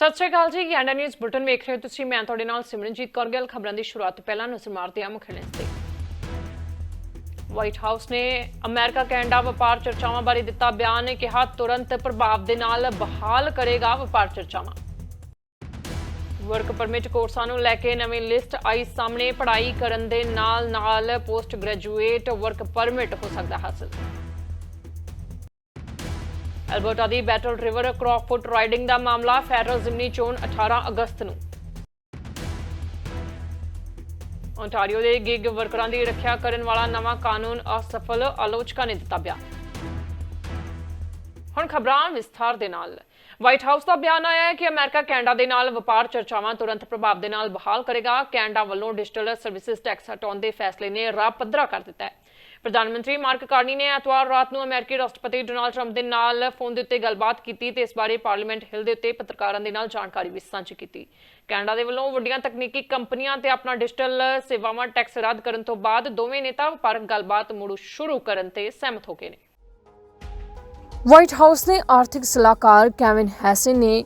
ਸਤਿ ਸ਼੍ਰੀ ਅਕਾਲ ਜੀ ਗੈਂਡਾ news bulletin ਵੇਖ ਰਹੇ ਹੋ ਤੁਸੀਂ। ਮੈਂ ਤੁਹਾਡੇ ਨਾਲ ਸਿਮਰਨਜੀਤ ਕੌਰ ਗਿੱਲ। ਖਬਰਾਂ ਦੀ ਸ਼ੁਰੂਆਤ ਪਹਿਲਾਂ ਨਜ਼ਰ ਮਾਰਦੇ ਹਾਂ ਮੁੱਖ ਨਿਊਜ਼ ਤੇ। ਵਾਈਟ ਹਾਊਸ ਨੇ ਅਮਰੀਕਾ ਕੈਨੇਡਾ ਵਪਾਰ ਚਰਚਾਵਾਂ ਬਾਰੇ ਦਿੱਤਾ ਬਿਆਨ। ਨੇ ਕਿਹਾ, ਤੁਰੰਤ ਪ੍ਰਭਾਵ ਦੇ ਨਾਲ ਬਹਾਲ ਕਰੇਗਾ ਵਪਾਰ ਚਰਚਾਵਾਂ। ਵਰਕ ਪਰਮਿਟ ਕੋਰਸਾਂ ਨੂੰ ਲੈ ਕੇ ਨਵੀਂ ਲਿਸਟ ਆਈ ਸਾਹਮਣੇ। ਪੜ੍ਹਾਈ ਕਰਨ ਦੇ ਨਾਲ ਨਾਲ ਪੋਸਟ ਗ੍ਰੈਜੂਏਟ ਵਰਕ ਪਰਮਿਟ ਹੋ ਸਕਦਾ ਹਾਸਲ। ਅਲਬਰਟਾ ਦੀ ਬੈਟਲ ਰਿਵਰ ਕ੍ਰੌਫੁੱਟ ਰਾਈਡਿੰਗ ਦਾ ਮਾਮਲਾ ਫੈਡਰਲ ਜ਼ਿਮਨੀ ਚੋਣ 18 ਅਗਸਤ ਨੂੰ। ਓਨਟਾਰੀਓ ਦੇ ਗਿਗ ਵਰਕਰਾਂ ਦੀ ਰੱਖਿਆ ਕਰਨ ਵਾਲਾ ਨਵਾਂ ਕਾਨੂੰਨ ਅਸਫਲ ਆਲੋਚਕਾਂ ਨੇ ਦਿੱਤਾ ਬਿਆਨ। ਹੁਣ ਖਬਰਾਂ ਵਿਸਥਾਰ ਦੇ ਨਾਲ। ਵਾਈਟ ਹਾਊਸ ਦਾ ਬਿਆਨ ਆਇਆ ਹੈ ਕਿ ਅਮਰੀਕਾ ਕੈਨੇਡਾ ਦੇ ਨਾਲ ਵਪਾਰ ਚਰਚਾਵਾਂ ਤੁਰੰਤ ਪ੍ਰਭਾਵ ਦੇ ਨਾਲ ਬਹਾਲ ਕਰੇਗਾ। ਕੈਨੇਡਾ ਵੱਲੋਂ ਡਿਜੀਟਲ ਸਰਵਿਸਿਜ਼ ਟੈਕਸ ਹਟਾਉਣ ਦੇ ਫੈਸਲੇ ਨੇ ਰਾਹ ਪੱਧਰਾ ਕਰ ਦਿੱਤਾ ਹੈ। ਪ੍ਰਧਾਨ ਮੰਤਰੀ ਮਾਰਕ ਕਾਰਨੀ ਨੇ ਐਤਵਾਰ ਰਾਤ ਨੂੰ ਅਮਰੀਕੀ ਰਾਸ਼ਟਰਪਤੀ ਡੋਨਾਲਡ ਟਰੰਪ ਦੇ ਨਾਲ ਫੋਨ ਦੇ ਉੱਤੇ ਗੱਲਬਾਤ ਕੀਤੀ ਤੇ ਇਸ ਬਾਰੇ ਪਾਰਲੀਮੈਂਟ ਹਿੱਲ ਦੇ ਉੱਤੇ ਪੱਤਰਕਾਰਾਂ ਦੇ ਨਾਲ ਜਾਣਕਾਰੀ ਵੀ ਸਾਂਝੀ ਕੀਤੀ। ਕੈਨੇਡਾ ਦੇ ਵੱਲੋਂ ਵੱਡੀਆਂ ਤਕਨੀਕੀ ਕੰਪਨੀਆਂ ਤੇ ਆਪਣਾ ਡਿਜੀਟਲ ਸੇਵਾਵਾਂ ਟੈਕਸ ਰੱਦ ਕਰਨ ਤੋਂ ਬਾਅਦ ਦੋਵੇਂ ਨੇਤਾ ਵਪਾਰਕ ਗੱਲਬਾਤ ਮੁੜ ਸ਼ੁਰੂ ਕਰਨ ਤੇ ਸਹਿਮਤ ਹੋ ਗਏ ਨੇ। ਵਾਈਟ ਹਾਊਸ ਨੇ ਆਰਥਿਕ ਸਲਾਹਕਾਰ ਕੈਵਿਨ ਹੈਸਨ ਨੇ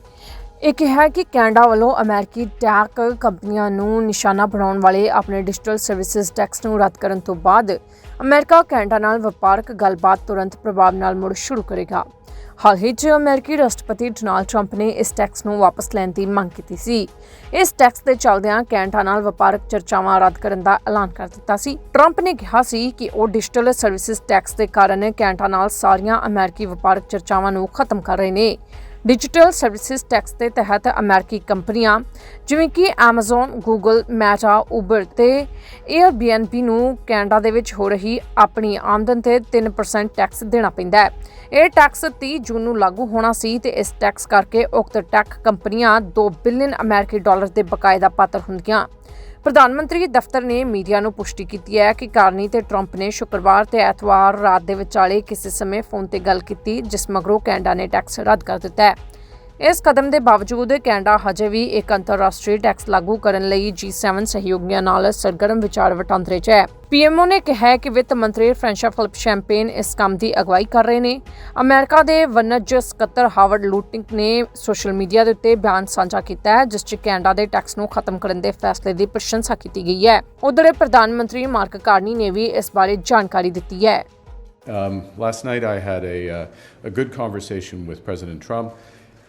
ਇਹ ਕਿਹਾ ਕਿ ਕੈਨੇਡਾ ਵੱਲੋਂ ਅਮਰੀਕੀ ਟੈਕ ਕੰਪਨੀਆਂ ਨੂੰ ਨਿਸ਼ਾਨਾ ਬਣਾਉਣ ਵਾਲੇ ਆਪਣੇ ਡਿਜੀਟਲ ਸਰਵਿਸਿਜ਼ ਟੈਕਸ ਨੂੰ ਰੱਦ ਕਰਨ ਤੋਂ ਬਾਅਦ ਅਮਰੀਕਾ ਕੈਨੇਡਾ ਨਾਲ ਵਪਾਰਕ ਗੱਲਬਾਤ ਤੁਰੰਤ ਪ੍ਰਭਾਵ ਨਾਲ ਮੁੜ ਸ਼ੁਰੂ ਕਰੇਗਾ। ਹਾਲ ਹੀ 'ਚ ਅਮਰੀਕੀ ਰਾਸ਼ਟਰਪਤੀ ਡੋਨਾਲਡ ਟਰੰਪ ਨੇ ਇਸ ਟੈਕਸ ਨੂੰ ਵਾਪਸ ਲੈਣ ਦੀ ਮੰਗ ਕੀਤੀ ਸੀ। ਇਸ ਟੈਕਸ ਦੇ ਚੱਲਦਿਆਂ ਕੈਨੇਡਾ ਨਾਲ ਵਪਾਰਕ ਚਰਚਾਵਾਂ ਰੱਦ ਕਰਨ ਦਾ ਐਲਾਨ ਕਰ ਦਿੱਤਾ ਸੀ। ਟਰੰਪ ਨੇ ਕਿਹਾ ਸੀ ਕਿ ਉਹ ਡਿਜੀਟਲ ਸਰਵਿਸਿਜ਼ ਟੈਕਸ ਦੇ ਕਾਰਨ ਕੈਨੇਡਾ ਨਾਲ ਸਾਰੀਆਂ ਅਮਰੀਕੀ ਵਪਾਰਕ ਚਰਚਾਵਾਂ ਨੂੰ ਖਤਮ ਕਰ ਰਹੇ ਨੇ। ਡਿਜੀਟਲ ਸਰਵਿਸਿਜ਼ ਟੈਕਸ ਦੇ ਤਹਿਤ ਅਮਰੀਕੀ ਕੰਪਨੀਆਂ ਜਿਵੇਂ ਕਿ Amazon, Google, Meta, Uber ਤੇ Airbnb ਨੂੰ ਕੈਨੇਡਾ ਦੇ ਵਿੱਚ ਹੋ ਰਹੀ ਆਪਣੀ ਆਮਦਨ ਤੇ 3% ਟੈਕਸ ਦੇਣਾ ਪੈਂਦਾ ਹੈ। ਇਹ ਟੈਕਸ 30 ਜੂਨ ਨੂੰ ਲਾਗੂ ਹੋਣਾ ਸੀ ਤੇ ਇਸ ਟੈਕਸ ਕਰਕੇ ਉਕਤ ਟੈਕ ਕੰਪਨੀਆਂ 2 ਬਿਲੀਅਨ ਅਮਰੀਕੀ ਡਾਲਰ ਦੇ ਬਕਾਏ ਦਾ ਪਾਤਰ ਹੁੰਦੀਆਂ। ਪ੍ਰਧਾਨ ਮੰਤਰੀ ਦਫ਼ਤਰ ਨੇ ਮੀਡੀਆ ਨੂੰ ਪੁਸ਼ਟੀ ਕੀਤੀ ਹੈ ਕਿ ਕਾਰਨੀ ਤੇ ਟਰੰਪ ਨੇ ਸ਼ੁੱਕਰਵਾਰ ਤੇ ਐਤਵਾਰ ਰਾਤ ਦੇ ਵਿਚਾਲੇ ਕਿਸੇ ਸਮੇਂ ਫੋਨ ਤੇ ਗੱਲ ਕੀਤੀ, ਜਿਸ ਮਗਰੋਂ ਕੈਨੇਡਾ ਨੇ ਟੈਕਸ ਰੱਦ ਕਰ ਦਿੱਤਾ ਹੈ। ਇਸ ਕਦਮ ਦੇ ਬਾਵਜੂਦ ਕੈਨੇਡਾ ਹਜੇ ਵੀ ਇੱਕ ਅੰਤਰਰਾਸ਼ਟਰੀ ਟੈਕਸ ਲਾਗੂ ਕਰਨ ਲਈ G7 ਸਹਿਯੋਗੀਆਂ ਨਾਲ ਸਰਗਰਮ ਵਿਚਾਰ ਵਟਾਂਦਰੇ 'ਚ ਹੈ। ਪੀਐਮਓ ਨੇ ਕਿਹਾ ਕਿ ਵਿੱਤ ਮੰਤਰੀ ਫ੍ਰੈਂਸ਼ਾ ਫਿਲਿਪ ਸ਼ੈਂਪੇਨ ਇਸ ਕੰਮ ਦੀ ਅਗਵਾਈ ਕਰ ਰਹੇ ਨੇ। ਅਮਰੀਕਾ ਦੇ ਵਨਜ ਸਕੱਤਰ ਹਾਵਰਡ ਲੂਟਿੰਗ ਨੇ ਸੋਸ਼ਲ ਮੀਡੀਆ ਦੇ ਉੱਤੇ ਬਿਆਨ ਸਾਂਝਾ ਕੀਤਾ ਹੈ ਜਿਸ 'ਚ ਕੈਨੇਡਾ ਦੇ ਟੈਕਸ ਨੂੰ ਖਤਮ ਕਰਨ ਦੇ ਫੈਸਲੇ ਦੀ ਪ੍ਰਸ਼ੰਸਾ ਕੀਤੀ ਗਈ ਹੈ। ਉਧਰ ਪ੍ਰਧਾਨ ਮੰਤਰੀ ਮਾਰਕ ਕਾਰਨੀ ਨੇ ਵੀ ਇਸ ਬਾਰੇ ਜਾਣਕਾਰੀ ਦਿੱਤੀ ਹੈ। Um, last night, I had a, uh, a good conversation with President Trump,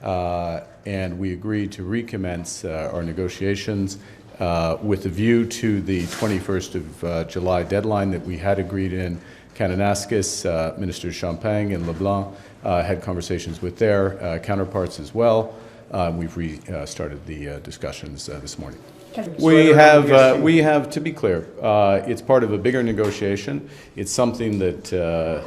uh, and we agreed to recommence uh, our negotiations uh, with a view to the 21st of uh, July deadline that we had agreed in. Kananaskis, uh, Minister Champagne and LeBlanc uh, had conversations with their uh, counterparts as well. Uh, we've restarted the uh, discussions uh, this morning. We have, uh, we have, to be clear, uh, it's part of a bigger negotiation. It's something that uh,